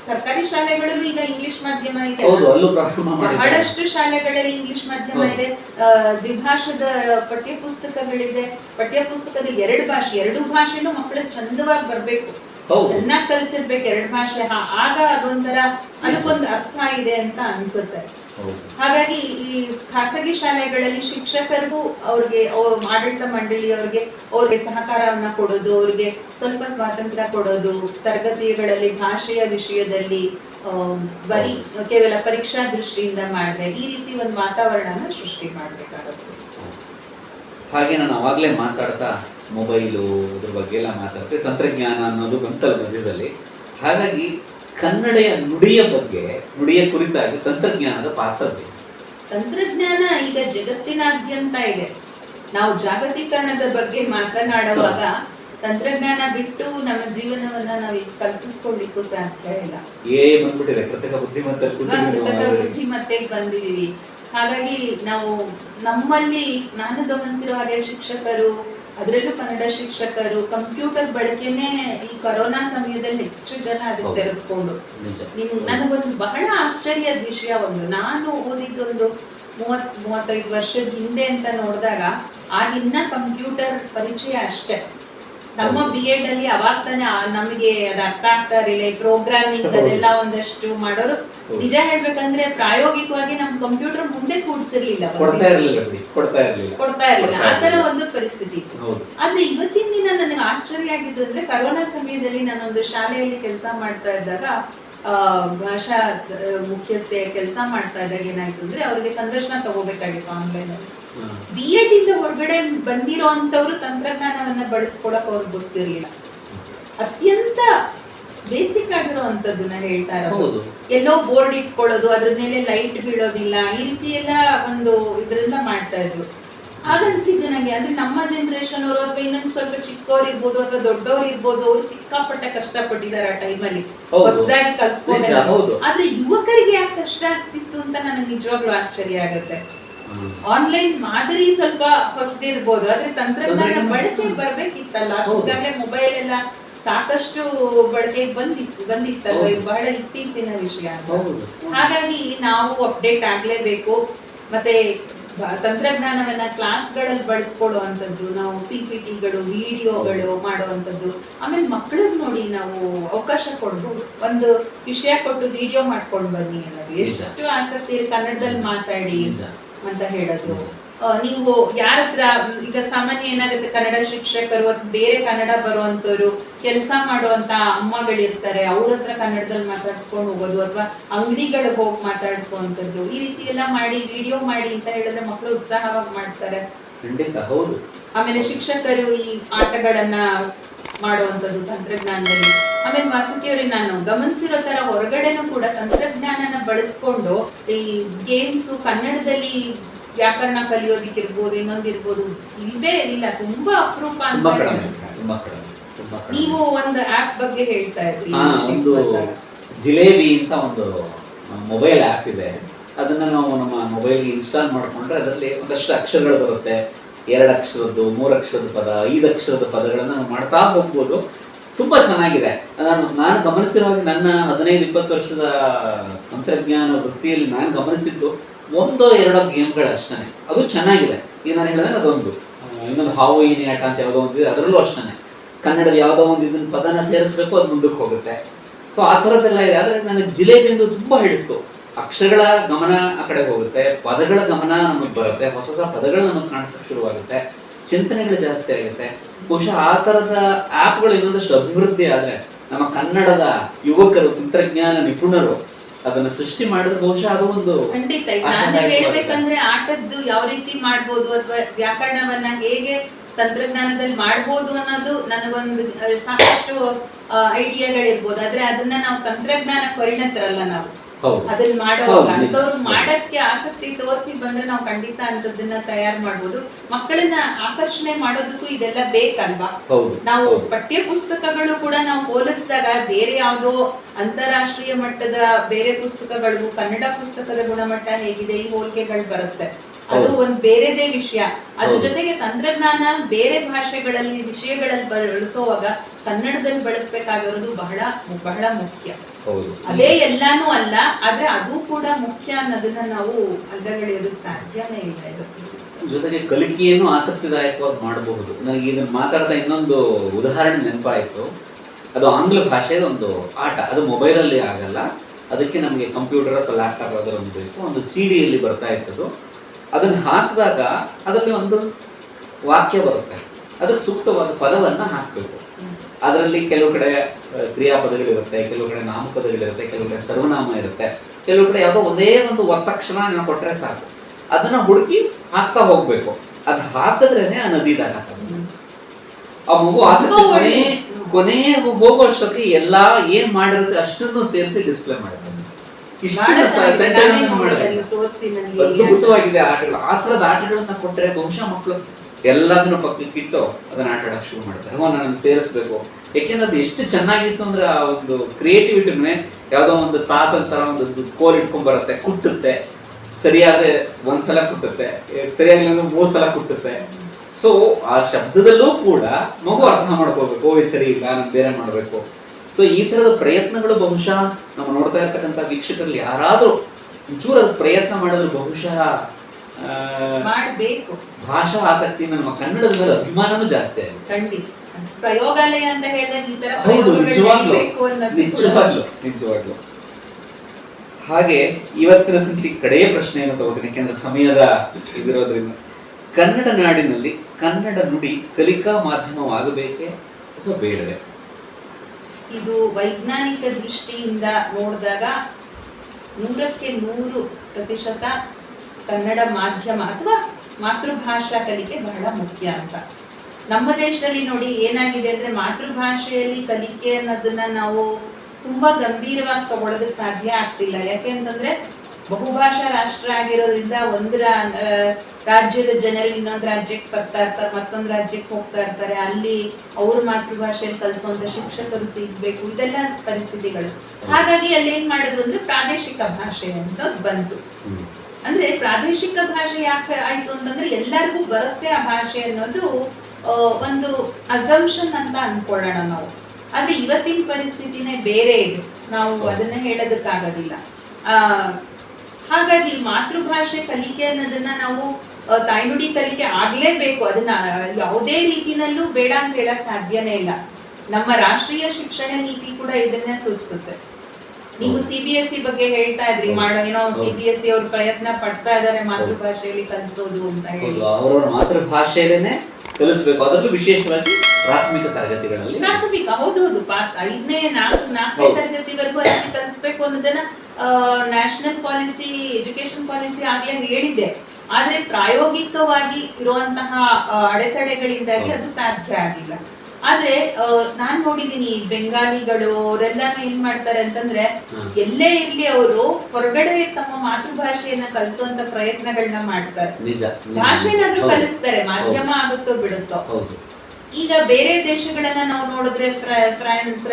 ಸರ್ಕಾರಿ ಶಾಲೆಗಳಲ್ಲೂ ಈಗ ಇಂಗ್ಲಿಷ್ ಮಾಧ್ಯಮ ಇದೆ. ಬಹಳಷ್ಟು ಶಾಲೆಗಳಲ್ಲಿ ಇಂಗ್ಲಿಷ್ ಮಾಧ್ಯಮ ಇದೆ. ದ್ವಿಭಾಷದ ಪಠ್ಯ ಪುಸ್ತಕಗಳಿದೆ ಪಠ್ಯ ಪುಸ್ತಕದ ಎರಡು ಭಾಷೆ ಎರಡು ಭಾಷೆನೂ ಮಕ್ಕಳು ಚಂದವಾಗಿ ಬರ್ಬೇಕು. ಚೆನ್ನಾಗಿ ಕಲ್ಸಿರ್ಬೇಕು ಎರಡು ಭಾಷೆ. ಆಗ ಅದೊಂಥರ ಅದಕ್ಕೊಂದು ಅರ್ಥ ಇದೆ ಅಂತ ಅನ್ಸುತ್ತೆ. ಹಾಗಾಗಿ ಈ ಖಾಸಗಿ ಶಾಲೆಗಳಲ್ಲಿ ಶಿಕ್ಷಕರಿಗೂ ಅವ್ರಿಗೆ ಅವ್ರ ಆಡಳಿತ ಮಂಡಳಿಯವ್ರಿಗೆ ಅವ್ರಿಗೆ ಸಹಕಾರವನ್ನ ಕೊಡೋದು ಅವ್ರಿಗೆ ಸ್ವಲ್ಪ ಸ್ವಾತಂತ್ರ್ಯ ಕೊಡೋದು ತರಗತಿಗಳಲ್ಲಿ ಭಾಷೆಯ ವಿಷಯದಲ್ಲಿ ಬರೀ ಕೇವಲ ಪರೀಕ್ಷಾ ದೃಷ್ಟಿಯಿಂದ ಮಾಡದೆ ಈ ರೀತಿ ಒಂದು ವಾತಾವರಣನ ಸೃಷ್ಟಿ ಮಾಡಬೇಕಾಗುತ್ತೆ. ಹಾಗೆ ನಾನು ಅವಾಗಲೇ ಮಾತಾಡ್ತಾ ಮೊಬೈಲು ಅದ್ರ ಬಗ್ಗೆ ಎಲ್ಲ ಮಾತಾಡ್ತೆ ತಂತ್ರಜ್ಞಾನ ಅನ್ನೋದು ಬಂತಲ್ಲ ಮಧ್ಯದಲ್ಲಿ. ಹಾಗಾಗಿ ಕನ್ನಡೆಯ ನುಡಿಯ ಬಗ್ಗೆ ನುಡಿಯ ಕುರಿತಾಗಿ ತಂತ್ರಜ್ಞಾನದ ಪಾತ್ರ ಬೇಕು. ತಂತ್ರಜ್ಞಾನ ಈಗ ಜಗತ್ತಿನಾದ್ಯಂತ ಇದೆ. ನಾವು ಜಾಗತೀಕರಣದ ಬಗ್ಗೆ ಮಾತನಾಡುವಾಗ ತಂತ್ರಜ್ಞಾನ ಬಿಟ್ಟು ನಮ್ಮ ಜೀವನವನ್ನ ನಾವು ಈಗ ಕಲ್ಪಿಸ್ಕೊಳ್ಳಿಕ್ಕೂ ಸಾಧ್ಯ ಇಲ್ಲ. ಏ ಬಂದ್ಬಿಟ್ಟಿದೆ ಕೃತಕ ಬುದ್ಧಿಮತ್ತೆ ಕೃತಕ ಬುದ್ಧಿಮತ್ತೆಗೆ ಬಂದಿದೀವಿ. ಹಾಗಾಗಿ ನಾವು ನಮ್ಮಲ್ಲಿ ನಾನು ಗಮನಿಸಿರುವ ಹಾಗೆ ಶಿಕ್ಷಕರು ಅದರಲ್ಲೂ ಕನ್ನಡ ಶಿಕ್ಷಕರು ಕಂಪ್ಯೂಟರ್ ಬಳಕೆನೆ ಈ ಕೊರೋನಾ ಸಮಯದಲ್ಲಿ ಹೆಚ್ಚು ಜನ ಅದಕ್ಕೆ ನಿಜ. ನಿಮ್ ನನಗೊಂದು ಬಹಳ ಆಶ್ಚರ್ಯದ ವಿಷಯ ಒಂದು. ನಾನು ಓದಿದ್ದೊಂದು ಮೂವತ್ ಮೂವತ್ತೈದು ವರ್ಷದ ಹಿಂದೆ ಅಂತ ನೋಡಿದಾಗ ಆಗಿನ್ನ ಕಂಪ್ಯೂಟರ್ ಪರಿಚಯ ಅಷ್ಟೇ. ನಮ್ಮ. ಬಿ ಎಡ್ ಅಲ್ಲಿ ಅವಾಗ ತಾನೇ ಆ- ನಮಗೆ ಅದು ಅರ್ಥ ಆಗ್ತಾ ಇರಲಿಲ್ಲ. ಪ್ರೋಗ್ರಾಮಿಂಗ್ ಅದೆಲ್ಲ ಒಂದಷ್ಟು ಮಾಡೋರು. ನಿಜ ಹೇಳ್ಬೇಕಂದ್ರೆ ಪ್ರಾಯೋಗಿಕವಾಗಿ ನಮ್ ಕಂಪ್ಯೂಟರ್ ಮುಂದೆ ಕೂಡ್ಸಿರ್ಲಿಲ್ಲ ಒಂದು ಕೊಡ್ತಾ. ಇರಲಿಲ್ಲ ಕೊಡ್ತಾ ಇರ್ಲಿಲ್ಲ. ಕೊಡ್ತಾ ಆ ತರ ಒಂದು ಪರಿಸ್ಥಿತಿ ಇತ್ತು. ಆದ್ರೆ ಇವತ್ತಿನ ದಿನ ನನಗೆ ಆಶ್ಚರ್ಯ ಆಗಿದ್ದು ಅಂದ್ರೆ ಕರೋನಾ ಸಮಯದಲ್ಲಿ ನಾನೊಂದು ಶಾಲೆಯಲ್ಲಿ ಕೆಲಸ ಮಾಡ್ತಾ ಇದ್ದಾಗ ಆ, ಭಾಷಾ ಮುಖ್ಯಸ್ಥೆಯ ಮುಖ್ಯಸ್ಥೆ ಕೆಲಸ ಮಾಡ್ತಾ ಇದ್ದಾಗ ಏನಾಯ್ತು ಅಂದ್ರೆ ಅವ್ರಿಗೆ ಸಂದರ್ಶನ ತಗೋಬೇಕಾಗಿತ್ತು ಆನ್ಲೈನ್ ಅಲ್ಲಿ. ಬಿ ಎಡ್ ಇಂದ ಹೊರಗಡೆ ಬಂದಿರೋ ಅಂತವ್ರು ತಂತ್ರಜ್ಞಾನವನ್ನ ಬಳಸ್ಕೊಳಕ್ ಅವ್ರಿಗೆ ಗೊತ್ತಿರ್ಲಿಲ್ಲ. ಅತ್ಯಂತ ಬೇಸಿಕ್ ಆಗಿರೋ ಅಂತದ್ದನ್ನ ಹೇಳ್ತಾ ಇರೋದು. ಎಲ್ಲೋ ಬೋರ್ಡ್ ಇಟ್ಕೊಳ್ಳೋದು ಅದ್ರ ಮೇಲೆ ಲೈಟ್ ಬೀಳೋದಿಲ್ಲ ಈ ರೀತಿ ಎಲ್ಲ ಒಂದು ಇದರಿಂದ ಮಾಡ್ತಾ ಇದ್ರು. ಆಗ ಅನ್ಸಿದ್ದು ನಂಗೆ ಅಂದ್ರೆ ನಮ್ಮ ಜನರೇಷನ್ ಅವರು ಅಥವಾ ಇನ್ನೊಂದು ಸ್ವಲ್ಪ ಚಿಕ್ಕವ್ರು ಇರ್ಬೋದು ಅಥವಾ ದೊಡ್ಡವ್ರು ಇರ್ಬೋದು ಅವ್ರು ಸಿಕ್ಕಾಪಟ್ಟೆ ಕಷ್ಟಪಟ್ಟಿದ್ದಾರೆ ಆ ಟೈಮಲ್ಲಿ ಹೊಸದಾಗಿ ಕಲ್ತ್ಕೊಂಡು ಆದ್ರೆ ಯುವಕರಿಗೆ ಯಾಕೆ ಕಷ್ಟ ಆಗ್ತಿತ್ತು ಅಂತ ನನಗೆ ನಿಜವಾಗ್ಲೂ ಆಶ್ಚರ್ಯ ಆಗುತ್ತೆ. ಆನ್ಲೈನ್ ಮಾದರಿ ಸ್ವಲ್ಪ ಹೊಸದಿರ್ಬೋದು. ಆದ್ರೆ ತಂತ್ರಜ್ಞಾನ ಬಳಕೆ ಬರ್ಬೇಕಿತ್ತಲ್ಲ. ಅಷ್ಟೇ ಈಗಾಗಲೇ ಮೊಬೈಲ್ ಎಲ್ಲ ಸಾಕಷ್ಟು ಬಳಕೆ ಬಂದಿತ್ತು ಬಂದಿತ್ತಲ್ವ? ಇದು ಬಹಳ ಇತ್ತೀಚಿನ ವಿಷಯ ಹಾಗಾಗಿ ನಾವು ಅಪ್ಡೇಟ್ ಆಗ್ಲೇಬೇಕು. ಮತ್ತೆ ತಂತ್ರಜ್ಞಾನವನ್ನ ತಂತ್ರಜ್ಞಾನವನ್ನ ಕ್ಲಾಸ್ಗಳಲ್ಲಿ ಬಳಸ್ಕೊಡುವಂಥದ್ದು ನಾವು ಪಿ ಪಿ ಟಿಗಳು ವಿಡಿಯೋಗಳು ಮಾಡುವಂಥದ್ದು. ಆಮೇಲೆ ಮಕ್ಕಳಿಗೆ ನೋಡಿ ನಾವು ಅವಕಾಶ ಕೊಡ್ಬೋದು ಒಂದು ವಿಷಯ ಕೊಟ್ಟು ವಿಡಿಯೋ ಮಾಡ್ಕೊಂಡು ಬನ್ನಿ ಅನ್ನೋದು ಎಷ್ಟು ಆಸಕ್ತಿ ಕನ್ನಡದಲ್ಲಿ ಮಾತಾಡಿ. ಅಂತ ಹೇಳೋದು ನೀವು ಯಾರ ಹತ್ರ ಈಗ ಸಾಮಾನ್ಯ ಏನಾಗುತ್ತೆ ಕನ್ನಡ ಶಿಕ್ಷಕರು ಅಥವಾ ಬೇರೆ ಕನ್ನಡ ಬರುವಂತವ್ರು ಕೆಲಸ ಮಾಡುವಂತ ಅಮ್ಮಗಳಿರ್ತಾರೆ ಅವ್ರ ಹತ್ರ ಕನ್ನಡದಲ್ಲಿ ಮಾತಾಡ್ಸ್ಕೊಂಡು ಹೋಗೋದು ಅಥವಾ ಅಂಗಡಿಗಳಿಗೆ ಹೋಗಿ ಮಾತಾಡ್ಸುವಂಥದ್ದು ಈ ರೀತಿ ಎಲ್ಲ ಮಾಡಿ ವಿಡಿಯೋ ಮಾಡಿ ಅಂತ ಹೇಳಿದ್ರೆ ಮಕ್ಕಳು ಉತ್ಸಾಹವಾಗಿ ಮಾಡ್ತಾರೆ. ಆಮೇಲೆ ಶಿಕ್ಷಕರು ಈ ಆಟಗಳನ್ನ ಮಾಡುವಂಥದ್ದು ತಂತ್ರಜ್ಞಾನದಲ್ಲಿ. ಆಮೇಲೆ ವಾಸುಕಿಯವರೇ ನಾನು ಗಮನಿಸಿರೋ ತರ ಹೊರಗಡೆನೂ ಕೂಡ ತಂತ್ರಜ್ಞಾನನ ಬಳಸ್ಕೊಂಡು ಈ ಗೇಮ್ಸ್ ಕನ್ನಡದಲ್ಲಿ ವ್ಯಾಕರಣ ಕಲಿಯೋದಿಕ್ಕಿರ್ಬೋದು ಇನ್ನೊಂದಿರ್ಬೋದು ಇಲ್ವೇ ಇಲ್ಲ ತುಂಬಾ ಅಪರೂಪ ಅಂತ ನೀವು ಒಂದು ಆಪ್ ಬಗ್ಗೆ ಹೇಳ್ತಾ ಇದ್ರಿ ಒಂದು ಜಿಲೇಬಿ ಅಂತ ಒಂದು ಮೊಬೈಲ್ ಆ್ಯಪ್ ಇದೆ. ಅದನ್ನ ನಾವು ನಮ್ಮ ಮೊಬೈಲ್ಗೆ ಇನ್ಸ್ಟಾಲ್ ಮಾಡಿಕೊಂಡ್ರೆ ಅದರಲ್ಲಿ ಒಂದಷ್ಟು ಅಕ್ಷರಗಳು ಬರುತ್ತೆ. ಎರಡು ಅಕ್ಷರದ್ದು ಮೂರು ಅಕ್ಷರದ ಪದ ಐದು ಅಕ್ಷರದ ಪದಗಳನ್ನು ಮಾಡ್ತಾ ಹೋಗ್ಬೋದು. ತುಂಬ ಚೆನ್ನಾಗಿದೆ. ನಾನು ನಾನು ಗಮನಿಸಿರುವಾಗ ನನ್ನ ಹದಿನೈದು, ಇಪ್ಪತ್ತು ವರ್ಷದ ತಂತ್ರಜ್ಞಾನ ವೃತ್ತಿಯಲ್ಲಿ ನಾನು ಗಮನಿಸಿದ್ದು ಒಂದೋ ಎರಡೋ ಗೇಮ್ಗಳು ಅಷ್ಟೇ ಅದು ಚೆನ್ನಾಗಿದೆ. ಈಗ ನಾನು ಹೇಳಿದಾಗ ಅದೊಂದು. ಇನ್ನೊಂದು ಹಾವು ಏನಿ ಆಟ ಅಂತ ಯಾವುದೋ ಒಂದಿದೆ ಅದರಲ್ಲೂ ಅಷ್ಟೇ ಕನ್ನಡದ ಯಾವುದೋ ಒಂದು ಇದನ್ನು ಪದನ ಸೇರಿಸ್ಬೇಕು, ಅದು ಮುಂದಕ್ಕೆ ಹೋಗುತ್ತೆ. ಸೊ ಆ ಥರದ್ದೆಲ್ಲ ಇದೆ. ಆದರೆ ನನಗೆ ಜಿಲೇಬಿ ಎಂದು ತುಂಬ ಹಿಡಿಸ್ತು. ಅಕ್ಷರಗಳ ಗಮನ ಆ ಕಡೆ ಹೋಗುತ್ತೆ ಪದಗಳ ಗಮನ ನಮಗೆ ಬರುತ್ತೆ ಹೊಸ ಹೊಸ ಪದಗಳು ನಮಗೆ ಕಾಣಿಸಕ್ಕೆ ಶುರುವಾಗುತ್ತೆ ಚಿಂತನೆಗಳು ಜಾಸ್ತಿ ಆಗುತ್ತೆ. ಬಹುಶಃ ಆ ಥರದ ಆ್ಯಪ್ಗಳು ಇನ್ನೊಂದಷ್ಟು ಅಭಿವೃದ್ಧಿ ಆದರೆ ನಮ್ಮ ಕನ್ನಡದ ಯುವಕರು ತಂತ್ರಜ್ಞಾನ ನಿಪುಣರು ಅದನ್ನ ಸೃಷ್ಟಿ ಮಾಡಿದ್ರೆ ಬಹುಶಃ ಅದು ಒಂದು ಖಂಡಿತ. ಹೇಳ್ಬೇಕಂದ್ರೆ ಆಟದ್ದು ಯಾವ ರೀತಿ ಮಾಡ್ಬೋದು ಅಥವಾ ವ್ಯಾಕರಣವನ್ನ ಹೇಗೆ ತಂತ್ರಜ್ಞಾನದಲ್ಲಿ ಮಾಡ್ಬೋದು ಅನ್ನೋದು ನನಗೊಂದು ಸಾಕಷ್ಟು ಐಡಿಯಾಗಳಿರ್ಬೋದು ಆದ್ರೆ ಅದನ್ನ ನಾವು ತಂತ್ರಜ್ಞಾನ ಪರಿಣತರಲ್ಲ ನಾವು. ಅದನ್ನ ಮಾಡುವಾಗ. ಅಂತವ್ರು ಮಾಡಕ್ಕೆ ಆಸಕ್ತಿ ತೋರಿಸಿ ಬಂದ್ರೆ ನಾವು ಖಂಡಿತ ಅಂತದನ್ನ ತಯಾರು ಮಾಡ್ಬೋದು. ಮಕ್ಕಳನ್ನ ಆಕರ್ಷಣೆ ಮಾಡೋದಕ್ಕೂ ಇದೆಲ್ಲ ಬೇಕಲ್ವಾ? ನಾವು. ಪಠ್ಯ ಪುಸ್ತಕಗಳು ಕೂಡ ನಾವು ಹೋಲಿಸಿದಾಗ ಬೇರೆ ಯಾವ್ದೋ ಅಂತಾರಾಷ್ಟ್ರೀಯ ಮಟ್ಟದ ಬೇರೆ ಪುಸ್ತಕಗಳಿಗೂ ಕನ್ನಡ ಪುಸ್ತಕದ ಗುಣಮಟ್ಟ ಹೇಗಿದೆ ಈ ಹೋಲಿಕೆಗಳು ಬರುತ್ತೆ. ಅದು ಒಂದು ಬೇರೆದೇ ವಿಷಯ. ಅದ್ರ ಜೊತೆಗೆ ತಂತ್ರಜ್ಞಾನ ಬೇರೆ ಭಾಷೆಗಳಲ್ಲಿ ವಿಷಯಗಳಲ್ಲಿ ಬಳಸುವಾಗ ಕನ್ನಡದಲ್ಲಿ ಬಳಸ್ಬೇಕಾಗಿರೋದು ಬಹಳ ಬಹಳ ಮುಖ್ಯ. ಹೌದು. ಅದೇ ಎಲ್ಲಾನು ಅಲ್ಲ ಆದ್ರೆ ಅದು ಕೂಡ ಮುಖ್ಯ ಅನ್ನೋದನ್ನ ನಾವು ಅಲ್ಲಗಳೆಯೋದಕ್ಕೆ ಸಾಧ್ಯನೇ ಇಲ್ಲ ಜೊತೆಗೆ ಕಲಿಕೆಯನ್ನು ಆಸಕ್ತಿದಾಯಕವಾಗಿ ಮಾಡಬಹುದು. ನನಗೆ ಇದನ್ನ ಮಾತಾಡ್ತಾ ಇನ್ನೊಂದು ಉದಾಹರಣೆ ನೆನಪಾಯಿತು. ಅದು ಆಂಗ್ಲ ಭಾಷೆದ ಒಂದು ಆಟ. ಅದು ಮೊಬೈಲಲ್ಲಿ ಆಗಲ್ಲ. ಅದಕ್ಕೆ ನಮಗೆ ಕಂಪ್ಯೂಟರ್ ಅಥವಾ ಲ್ಯಾಪ್ಟಾಪ್ ಅದರ ಒಂದು ಬೇಕು. ಒಂದು ಸಿ ಡಿಯಲ್ಲಿ ಬರ್ತಾ ಇತ್ತದು ಅದನ್ನು ಹಾಕಿದಾಗ ಅದರಲ್ಲಿ ಒಂದು ವಾಕ್ಯ ಬರುತ್ತೆ. ಅದಕ್ಕೆ ಸೂಕ್ತವಾದ ಪದವನ್ನು ಹಾಕಬೇಕು. ಅದರಲ್ಲಿ ಕೆಲವು ಕಡೆ ಕ್ರಿಯಾಪದಗಳಿರುತ್ತೆ ಕೆಲವು ಕಡೆ ನಾಮಪದಗಳಿರುತ್ತೆ ಕೆಲವು ಕಡೆ ಸರ್ವನಾಮ ಇರುತ್ತೆ. ಕೆಲವು ಕಡೆ ಯಾವುದೋ ಒಂದೇ ಒಂದು ಒತ್ತಕ್ಷಣ ನಾವು ಕೊಟ್ಟರೆ ಸಾಕು. ಅದನ್ನು ಹುಡುಕಿ ಹಾಕ್ತಾ ಹೋಗ್ಬೇಕು. ಅದು ಹಾಕಿದ್ರೇನೆ ಆ ನದಿ ದಾಟ. ಆ ಮಗು ಆಸಕ್ತಿ ಕೊನೆ ಕೊನೆಗೂ ಕೊನೆ ಹೋಗೋ ಅಷ್ಟೊತ್ತಿಗೆ ಎಲ್ಲ ಏನು ಮಾಡಿರುತ್ತೆ ಅಷ್ಟನ್ನು ಸೇರಿಸಿ ಡಿಸ್ಪ್ಲೇ ಮಾಡುತ್ತೆ ಅದ್ಭುತವಾಗಿದೆ ಆಟಗಳು. ಆ ಥರದ ಆಟಗಳನ್ನ ಕೊಟ್ಟರೆ ಬಹುಶಃ ಮಕ್ಕಳು ಎಲ್ಲದನ್ನು ಪಕ್ಕಕ್ಕೆ ಇಟ್ಟು ಅದನ್ನ ಆಟ ಆಡಕ್ ಶುರು ಮಾಡ್ತಾರೆ. ಓ ನಾನು ಸೇರಿಸ್ಬೇಕು. ಯಾಕೆಂದ್ರೆ ಅದು ಎಷ್ಟು ಚೆನ್ನಾಗಿತ್ತು ಅಂದ್ರೆ ಆ ಒಂದು ಕ್ರಿಯೇಟಿವಿಟಿನೇ ಯಾವುದೋ ಒಂದು ತಾತನ ತರ ಒಂದು ಕೋಲ್ ಇಟ್ಕೊಂಡ್ ಬರುತ್ತೆ ಕುಟ್ಟುತ್ತೆ. ಸರಿಯಾದ್ರೆ ಒಂದ್ಸಲ ಕುಟ್ಟುತ್ತೆ ಸರಿಯಾಗಿಲ್ಲ ಅಂದ್ರೆ ಮೂರ್ ಸಲ ಕುಟ್ಟುತ್ತೆ. ಸೊ ಆ ಶಬ್ದದಲ್ಲೂ ಕೂಡ ಮಗು ಅರ್ಥ ಮಾಡ್ಕೋಬೇಕು. ಓ ಸರಿ ಇಲ್ಲ ನಾನು ಬೇರೆ ಮಾಡಬೇಕು. ಸೊ ಈ ತರದ ಪ್ರಯತ್ನಗಳು ಬಹುಶಃ ನಾವು ನೋಡ್ತಾ ಇರ್ತಕ್ಕಂಥ ವೀಕ್ಷಕರಲ್ಲಿ ಯಾರಾದರೂ ಒಂಚೂರು ಅದು ಪ್ರಯತ್ನ ಮಾಡಿದ್ರೆ ಬಹುಶಃ ಭಾಷಾ ಆಸಕ್ತಿ ನಮ್ಮ ಕನ್ನಡದ ಮೇಲೆ ಅಭಿಮಾನನೂ ಜಾಸ್ತಿ ಆಗಿದೆ ಖಂಡಿತ. ಪ್ರಯೋಗಾಲಯ ಅಂತ ಹೇಳಿದಾಗ ಈ ತರ ಹೌದು, ಪ್ರಯೋಗಗಳು ನಿಜವಾಗ್ಲೂ. ನಡೀಬೇಕು ನಿಜವಾಗ್ಲು ನಿಜವಾಗ್ಲು. ಹಾಗೆ ಇವತ್ತಿನ ಸಂಚಿ ಕಡೆಯ ಪ್ರಶ್ನೆಯನ್ನು ತಗೋತೀನಿ ಯಾಕೆಂದ್ರೆ ಸಮಯದ ಇದಿರೋದ್ರಿಂದ. ಕನ್ನಡ ನಾಡಿನಲ್ಲಿ ಕನ್ನಡ ನುಡಿ ಕಲಿಕಾ ಮಾಧ್ಯಮವಾಗಬೇಕೇ ಅಥವಾ ಬೇಡವೇ? ಇದು ವೈಜ್ಞಾನಿಕ ದೃಷ್ಟಿಯಿಂದ ನೋಡಿದಾಗ ನೂರಕ್ಕೆ ನೂರು ಪ್ರತಿಶತ ಕನ್ನಡ ಮಾಧ್ಯಮ ಅಥವಾ ಮಾತೃಭಾಷಾ ಕಲಿಕೆ ಬಹಳ ಮುಖ್ಯ ಅಂತ. ನಮ್ಮ ದೇಶದಲ್ಲಿ ನೋಡಿ ಏನಾಗಿದೆ ಅಂದ್ರೆ ಮಾತೃಭಾಷೆಯಲ್ಲಿ ಕಲಿಕೆ ಅನ್ನೋದನ್ನ ನಾವು ತುಂಬಾ ಗಂಭೀರವಾಗಿ ತಗೊಳ್ಳೋದಕ್ಕೆ ಸಾಧ್ಯ ಆಗ್ತಿಲ್ಲ. ಯಾಕೆ ಅಂತಂದ್ರೆ ಬಹುಭಾಷಾ ರಾಷ್ಟ್ರ ಆಗಿರೋದ್ರಿಂದ ಒಂದು ರಾಜ್ಯದ ಜನರು ಇನ್ನೊಂದು ರಾಜ್ಯಕ್ಕೆ ಬರ್ತಾ ಇರ್ತಾರೆ ಮತ್ತೊಂದು ರಾಜ್ಯಕ್ಕೆ ಹೋಗ್ತಾ ಇರ್ತಾರೆ. ಅಲ್ಲಿ ಅವ್ರ ಮಾತೃಭಾಷೆಯಲ್ಲಿ ಕಲಿಸುವಂತ ಶಿಕ್ಷಕರು ಸಿಗ್ಬೇಕು ಇದೆಲ್ಲ ಪರಿಸ್ಥಿತಿಗಳು. ಹಾಗಾಗಿ ಅಲ್ಲಿ ಏನ್ ಮಾಡಿದ್ರು ಅಂದ್ರೆ ಪ್ರಾದೇಶಿಕ ಭಾಷೆ ಅಂತ ಬಂತು. ಅಂದ್ರೆ ಪ್ರಾದೇಶಿಕ ಭಾಷೆ ಯಾಕೆ ಆಯ್ತು ಅಂತಂದ್ರೆ ಎಲ್ಲರಿಗೂ ಬರುತ್ತೆ ಆ ಭಾಷೆ ಅನ್ನೋದು ಒಂದು ಅಸಂಪ್ಷನ್ ಅಂತ ಅನ್ಕೊಳ್ಳೋಣ ನಾವು. ಆದ್ರೆ ಇವತ್ತಿನ ಪರಿಸ್ಥಿತಿನೇ ಬೇರೆ ಇದು. ನಾವು ಅದನ್ನ ಹೇಳೋದಕ್ಕಾಗೋದಿಲ್ಲ. ಆ ಹಾಗಾಗಿ ಮಾತೃಭಾಷೆ ಕಲಿಕೆ ಅನ್ನೋದನ್ನ ನಾವು ತಾಯ್ನುಡಿ ಕಲಿಕೆ ಆಗ್ಲೇಬೇಕು. ಅದನ್ನ ಯಾವುದೇ ರೀತಿನಲ್ಲೂ ಬೇಡ ಅಂತ ಹೇಳಕ್ ಸಾಧ್ಯನೇ ಇಲ್ಲ. ನಮ್ಮ ರಾಷ್ಟ್ರೀಯ ಶಿಕ್ಷಣ ನೀತಿ ಕೂಡ ಇದನ್ನೇ ಸೂಚಿಸುತ್ತೆ. ನೀವು. ಸಿ ಬಿ ಎಸ್ ಸಿ ಬಗ್ಗೆ ಹೇಳ್ತಾ ಇದ್ರಿ. ಮಾಡೋ ಏನೋ ಸಿ. ಬಿ ಎಸ್ ಸಿ ಅವ್ರ ಪ್ರಯತ್ನ ಪಡ್ತಾ ಇದಾರೆ ಮಾತೃಭಾಷೆಯಲ್ಲಿ ಕಲಿಸೋದು ಅಂತ ಹೇಳಿ. ಮಾತೃಭಾಷೆಯಲ್ಲೇನೆ ಕಲಿಸ್ಬೇಕು ಅದರಲ್ಲೂ ವಿಶೇಷವಾಗಿ ಪ್ರಾಥಮಿಕ ತರಗತಿಗಳಲ್ಲಿ ಪ್ರಾಥಮಿಕ ಹೌದು ಹೌದು. ಐದನೇ ನಾಲ್ಕು ನಾಲ್ಕನೇ. ತರಗತಿವರೆಗೂ ಅದಕ್ಕೆ ಕಲಿಸ್ಬೇಕು ಅನ್ನೋದನ್ನ ನ್ಯಾಷನಲ್ ಪಾಲಿಸಿ ಎಜುಕೇಶನ್ ಪಾಲಿಸಿ ಆಗ್ಲೇ ಹೇಳಿದೆ. ಆದ್ರೆ ಪ್ರಾಯೋಗಿಕವಾಗಿ ಇರುವಂತಹ ಅಡೆತಡೆಗಳಿಂದಾಗಿ ಅದು ಸಾಧ್ಯ ಆಗಿಲ್ಲ. ಆದ್ರೆ ನಾನ್ ನೋಡಿದೀನಿ ಬೆಂಗಾಲಿಗಳು ಅವರೆಲ್ಲಾನು ಏನ್ ಮಾಡ್ತಾರೆ ಅಂತಂದ್ರೆ ಎಲ್ಲೇ ಇರ್ಲಿ ಅವರು ಹೊರಗಡೆ ತಮ್ಮ ಮಾತೃಭಾಷೆಯನ್ನ ಕಲಿಸುವಂತ ಪ್ರಯತ್ನಗಳನ್ನ ಮಾಡ್ತಾರೆ. ಭಾಷೆನಾದ್ರೂ ಕಲಿಸ್ತಾರೆ ಮಾಧ್ಯಮ ಆಗುತ್ತೋ ಬಿಡುತ್ತೋ. ಈಗ ಬೇರೆ ದೇಶಗಳನ್ನ ನಾವು ನೋಡಿದ್ರೆ ಫ್ರ- ಫ್ರಾನ್ಸ್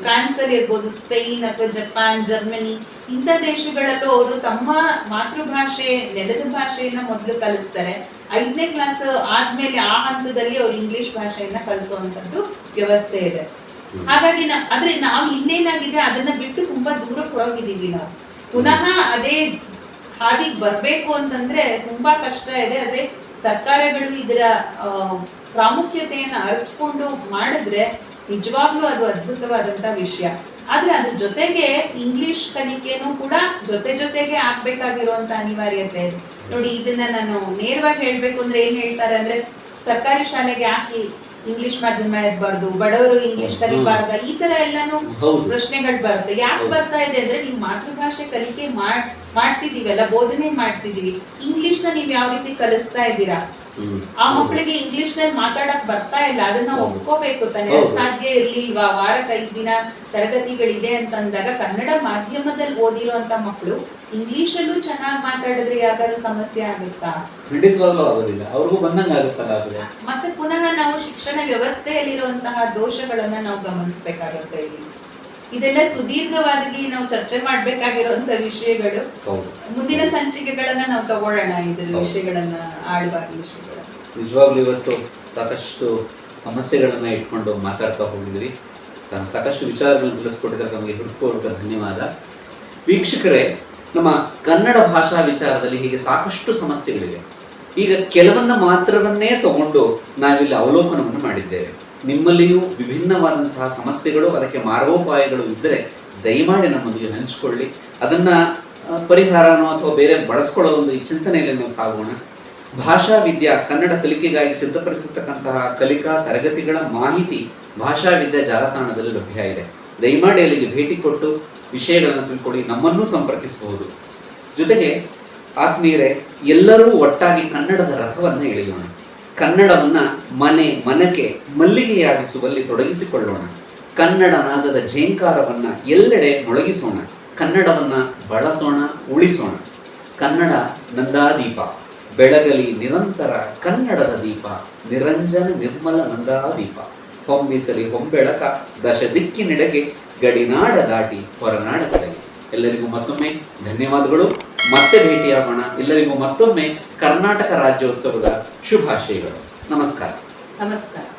ಫ್ರಾನ್ಸ್ ಅಲ್ಲಿ ಇರ್ಬೋದು ಸ್ಪೇನ್ ಅಥವಾ ಜಪಾನ್ ಜರ್ಮನಿ ಇಂಥ ದೇಶಗಳಲ್ಲೂ ಅವರು ತಮ್ಮ ಮಾತೃಭಾಷೆ ನೆಲದ ಭಾಷೆಯನ್ನ ಮೊದಲು ಕಲಿಸ್ತಾರೆ. ಐದನೇ ಕ್ಲಾಸ್ ಆದ್ಮೇಲೆ ಆ ಹಂತದಲ್ಲಿ ಅವ್ರು ಇಂಗ್ಲಿಷ್ ಭಾಷೆಯನ್ನ ಕಲಿಸುವಂತದ್ದು ವ್ಯವಸ್ಥೆ ಇದೆ. ಹಾಗಾಗಿ ನಾ- ಆದ್ರೆ ನಾವು ಇನ್ನೇನಾಗಿದೆ ಅದನ್ನ ಬಿಟ್ಟು ತುಂಬಾ ದೂರ ಹೋಗಿದ್ದೀವಿ ನಾವು. ಪುನಃ ಅದೇ ಹಾದಿಗೆ ಬರ್ಬೇಕು ಅಂತಂದ್ರೆ ತುಂಬಾ ಕಷ್ಟ ಇದೆ. ಆದ್ರೆ ಸರ್ಕಾರಗಳು ಇದರ ಪ್ರಾಮುಖ್ಯತೆಯನ್ನು ಪ್ರಾಮುಖ್ಯತೆಯನ್ನ ಅರ್ಥಕೊಂಡು ಮಾಡಿದ್ರೆ ನಿಜವಾಗ್ಲೂ ಅದು ಅದ್ಭುತವಾದಂತ ವಿಷಯ. ಆದ್ರೆ ಅದ್ರ ಜೊತೆಗೆ ಇಂಗ್ಲಿಷ್ ಕಲಿಕೆನೂ ಕೂಡ ಜೊತೆ ಜೊತೆಗೆ ಆಗ್ಬೇಕಾಗಿರುವಂತ ಅನಿವಾರ್ಯತೆ ಇದೆ. ನೋಡಿ ಇದನ್ನ ನಾನು ನೇರವಾಗಿ ಹೇಳ್ಬೇಕು ಅಂದ್ರೆ ಏನ್ ಹೇಳ್ತಾರೆ ಅಂದ್ರೆ ಸರ್ಕಾರಿ ಶಾಲೆಗೆ ಯಾಕೆ ಇಂಗ್ಲಿಷ್ ಮಾಧ್ಯಮ ಇರಬಾರ್ದು ಬಡವರು ಇಂಗ್ಲಿಷ್ ಕಲಿಬಾರ್ದು ಈ ತರ ಎಲ್ಲಾನು ಪ್ರಶ್ನೆಗಳು ಬರುತ್ತೆ. ಯಾಕೆ ಬರ್ತಾ ಇದೆ ಅಂದ್ರೆ ನೀವು ಮಾತೃಭಾಷೆ ಕಲಿಕೆ ಮಾಡ್ ಮಾಡ್ತಿದೀವಲ್ಲ ಬೋಧನೆ ಮಾಡ್ತಿದೀವಿ ಇಂಗ್ಲಿಷ್ನ ನೀವ್ ಯಾವ ರೀತಿ ಕಲಿಸ್ತಾ ಇದ್ದೀರಾ. ಆ ಮಕ್ಕಳಿಗೆ ಇಂಗ್ಲಿಷ್ನಲ್ಲಿ ಮಾತಾಡಕ್ ಬರ್ತಾ ಇಲ್ಲ. ಅದನ್ನ. ಒಪ್ಕೋಬೇಕು ತಾನೆ. ಸಾಧ್ಯ ಇರ್ಲಿಲ್ವಾ? ವಾರಕ್ಕೆ ಐದ್ ದಿನ ತರಗತಿಗಳಿದೆ ಅಂತಂದಾಗ ಕನ್ನಡ ಮಾಧ್ಯಮದಲ್ಲಿ ಓದಿರುವಂತ ಮಕ್ಕಳು ಇಂಗ್ಲಿಷ್ ಅಲ್ಲೂ ಚೆನ್ನಾಗಿ ಮಾತಾಡಿದ್ರೆ ಯಾವ್ದಾದ್ರು ಸಮಸ್ಯೆ ಆಗುತ್ತಾ? ಖಂಡಿತವಾಗ್ಲೂ ಆಗೋದಿಲ್ಲ. ಅವ್ರಿಗೂ ಬಂದಂಗ ಆಗುತ್ತಲ್ಲ ಮತ್ತೆ ಪುನಃ ನಾವು ಶಿಕ್ಷಣ ವ್ಯವಸ್ಥೆಯಲ್ಲಿರುವಂತಹ ದೋಷಗಳನ್ನ ನಾವು ಗಮನಿಸಬೇಕಾಗುತ್ತೆ ಇಲ್ಲಿ. ಇದೆಲ್ಲ ಸುದೀರ್ಘವಾಗಿ ನಾವು ಚರ್ಚೆ ಮಾಡ್ಬೇಕಾಗಿರುವಂತ ವಿಷಯಗಳು. ಮುಂದಿನ ಸಂಚಿಕೆಗಳನ್ನ ನಾವು ತಗೊಳ್ಳೋಣ ಇದ್ರ. ವಿಷಯಗಳನ್ನ ಆಡುವಾಗ ವಿಷಯಗಳು ನಿಜವಾಗ್ಲೂ ಇವತ್ತು ಸಾಕಷ್ಟು ಸಮಸ್ಯೆಗಳನ್ನ ಇಟ್ಕೊಂಡು ಮಾತಾಡ್ತಾ ಹೋಗಿದ್ರಿ. ಸಾಕಷ್ಟು ವಿಚಾರಗಳನ್ನು ತಿಳಿಸ್ಕೊಟ್ಟಿದ್ರೆ ನಮಗೆ ಹೃತ್ಪೂರ್ವಕ ಧನ್ಯವಾದ. ವೀಕ್ಷಕರೇ ನಮ್ಮ ಕನ್ನಡ ಭಾಷಾ ವಿಚಾರದಲ್ಲಿ ಹೀಗೆ ಸಾಕಷ್ಟು ಸಮಸ್ಯೆಗಳಿವೆ. ಈಗ ಕೆಲವನ್ನ ಮಾತ್ರವನ್ನೇ ತಗೊಂಡು ನಾವಿಲ್ಲಿ ಅವಲೋಕನವನ್ನು ಮಾಡಿದ್ದೇವೆ. ನಿಮ್ಮಲ್ಲಿಯೂ ವಿಭಿನ್ನವಾದಂತಹ ಸಮಸ್ಯೆಗಳು, ಅದಕ್ಕೆ ಮಾರ್ಗೋಪಾಯಗಳು ಇದ್ದರೆ ದಯಮಾಡಿ ನಮ್ಮೊಂದಿಗೆ ಹಂಚಿಕೊಳ್ಳಿ. ಅದನ್ನ ಪರಿಹಾರನೋ ಅಥವಾ ಬೇರೆ ಬಳಸ್ಕೊಳ್ಳೋ ಒಂದು ಈ ಚಿಂತನೆಯಲ್ಲಿ ನಾವು ಸಾಗೋಣ. ಭಾಷಾ ವಿದ್ಯಾ ಕನ್ನಡ ಕಲಿಕೆಗಾಗಿ ಸಿದ್ಧಪಡಿಸಿರ್ತಕ್ಕಂತಹ ಕಲಿಕಾ ತರಗತಿಗಳ ಮಾಹಿತಿ ಭಾಷಾ ವಿದ್ಯಾ ಜಾಲತಾಣದಲ್ಲಿ ಲಭ್ಯ ಇದೆ. ದಯಮಾಡಿ ಅಲ್ಲಿಗೆ ಭೇಟಿ ಕೊಟ್ಟು ವಿಷಯಗಳನ್ನು ತಿಳ್ಕೊಳ್ಳಿ, ನಮ್ಮನ್ನೂ ಸಂಪರ್ಕಿಸಬಹುದು. ಜೊತೆಗೆ ಆತ್ಮೀಯರೇ, ಎಲ್ಲರೂ ಒಟ್ಟಾಗಿ ಕನ್ನಡದ ರಥವನ್ನು ಎಳೆಯೋಣ. ಕನ್ನಡವನ್ನ ಮನೆ ಮನಕ್ಕೆ ಮಲ್ಲಿಗೆಯಾಗಿಸುವಲ್ಲಿ ತೊಡಗಿಸಿಕೊಳ್ಳೋಣ. ಕನ್ನಡ ನಾದದ ಝೇಂಕಾರವನ್ನು ಎಲ್ಲೆಡೆ ಮೊಳಗಿಸೋಣ. ಕನ್ನಡವನ್ನ ಬಳಸೋಣ, ಉಳಿಸೋಣ. ಕನ್ನಡ ನಂದಾದೀಪ. ಬೆಳಗಲಿ ನಿರಂತರ ಕನ್ನಡದ ದೀಪ. ನಿರಂಜನ ನಿರ್ಮಲ ನಂದಾದೀಪ. ಹೊಮ್ಮಿಸಲಿ ಹೊಂಬೆಳಕ ದಶ ದಿಕ್ಕಿನೆಡೆಗೆ ಗಡಿನಾಡ ದಾಟಿ ಹೊರನಾಡ ಎಲ್ಲರಿಗೂ ಮತ್ತೊಮ್ಮೆ ಧನ್ಯವಾದಗಳು. ಮತ್ತೆ ಭೇಟಿಯಾಗೋಣ ಎಲ್ಲರಿಗೂ ಮತ್ತೊಮ್ಮೆ ಕರ್ನಾಟಕ ರಾಜ್ಯೋತ್ಸವದ ಶುಭಾಶಯಗಳು. ನಮಸ್ಕಾರ. ನಮಸ್ಕಾರ.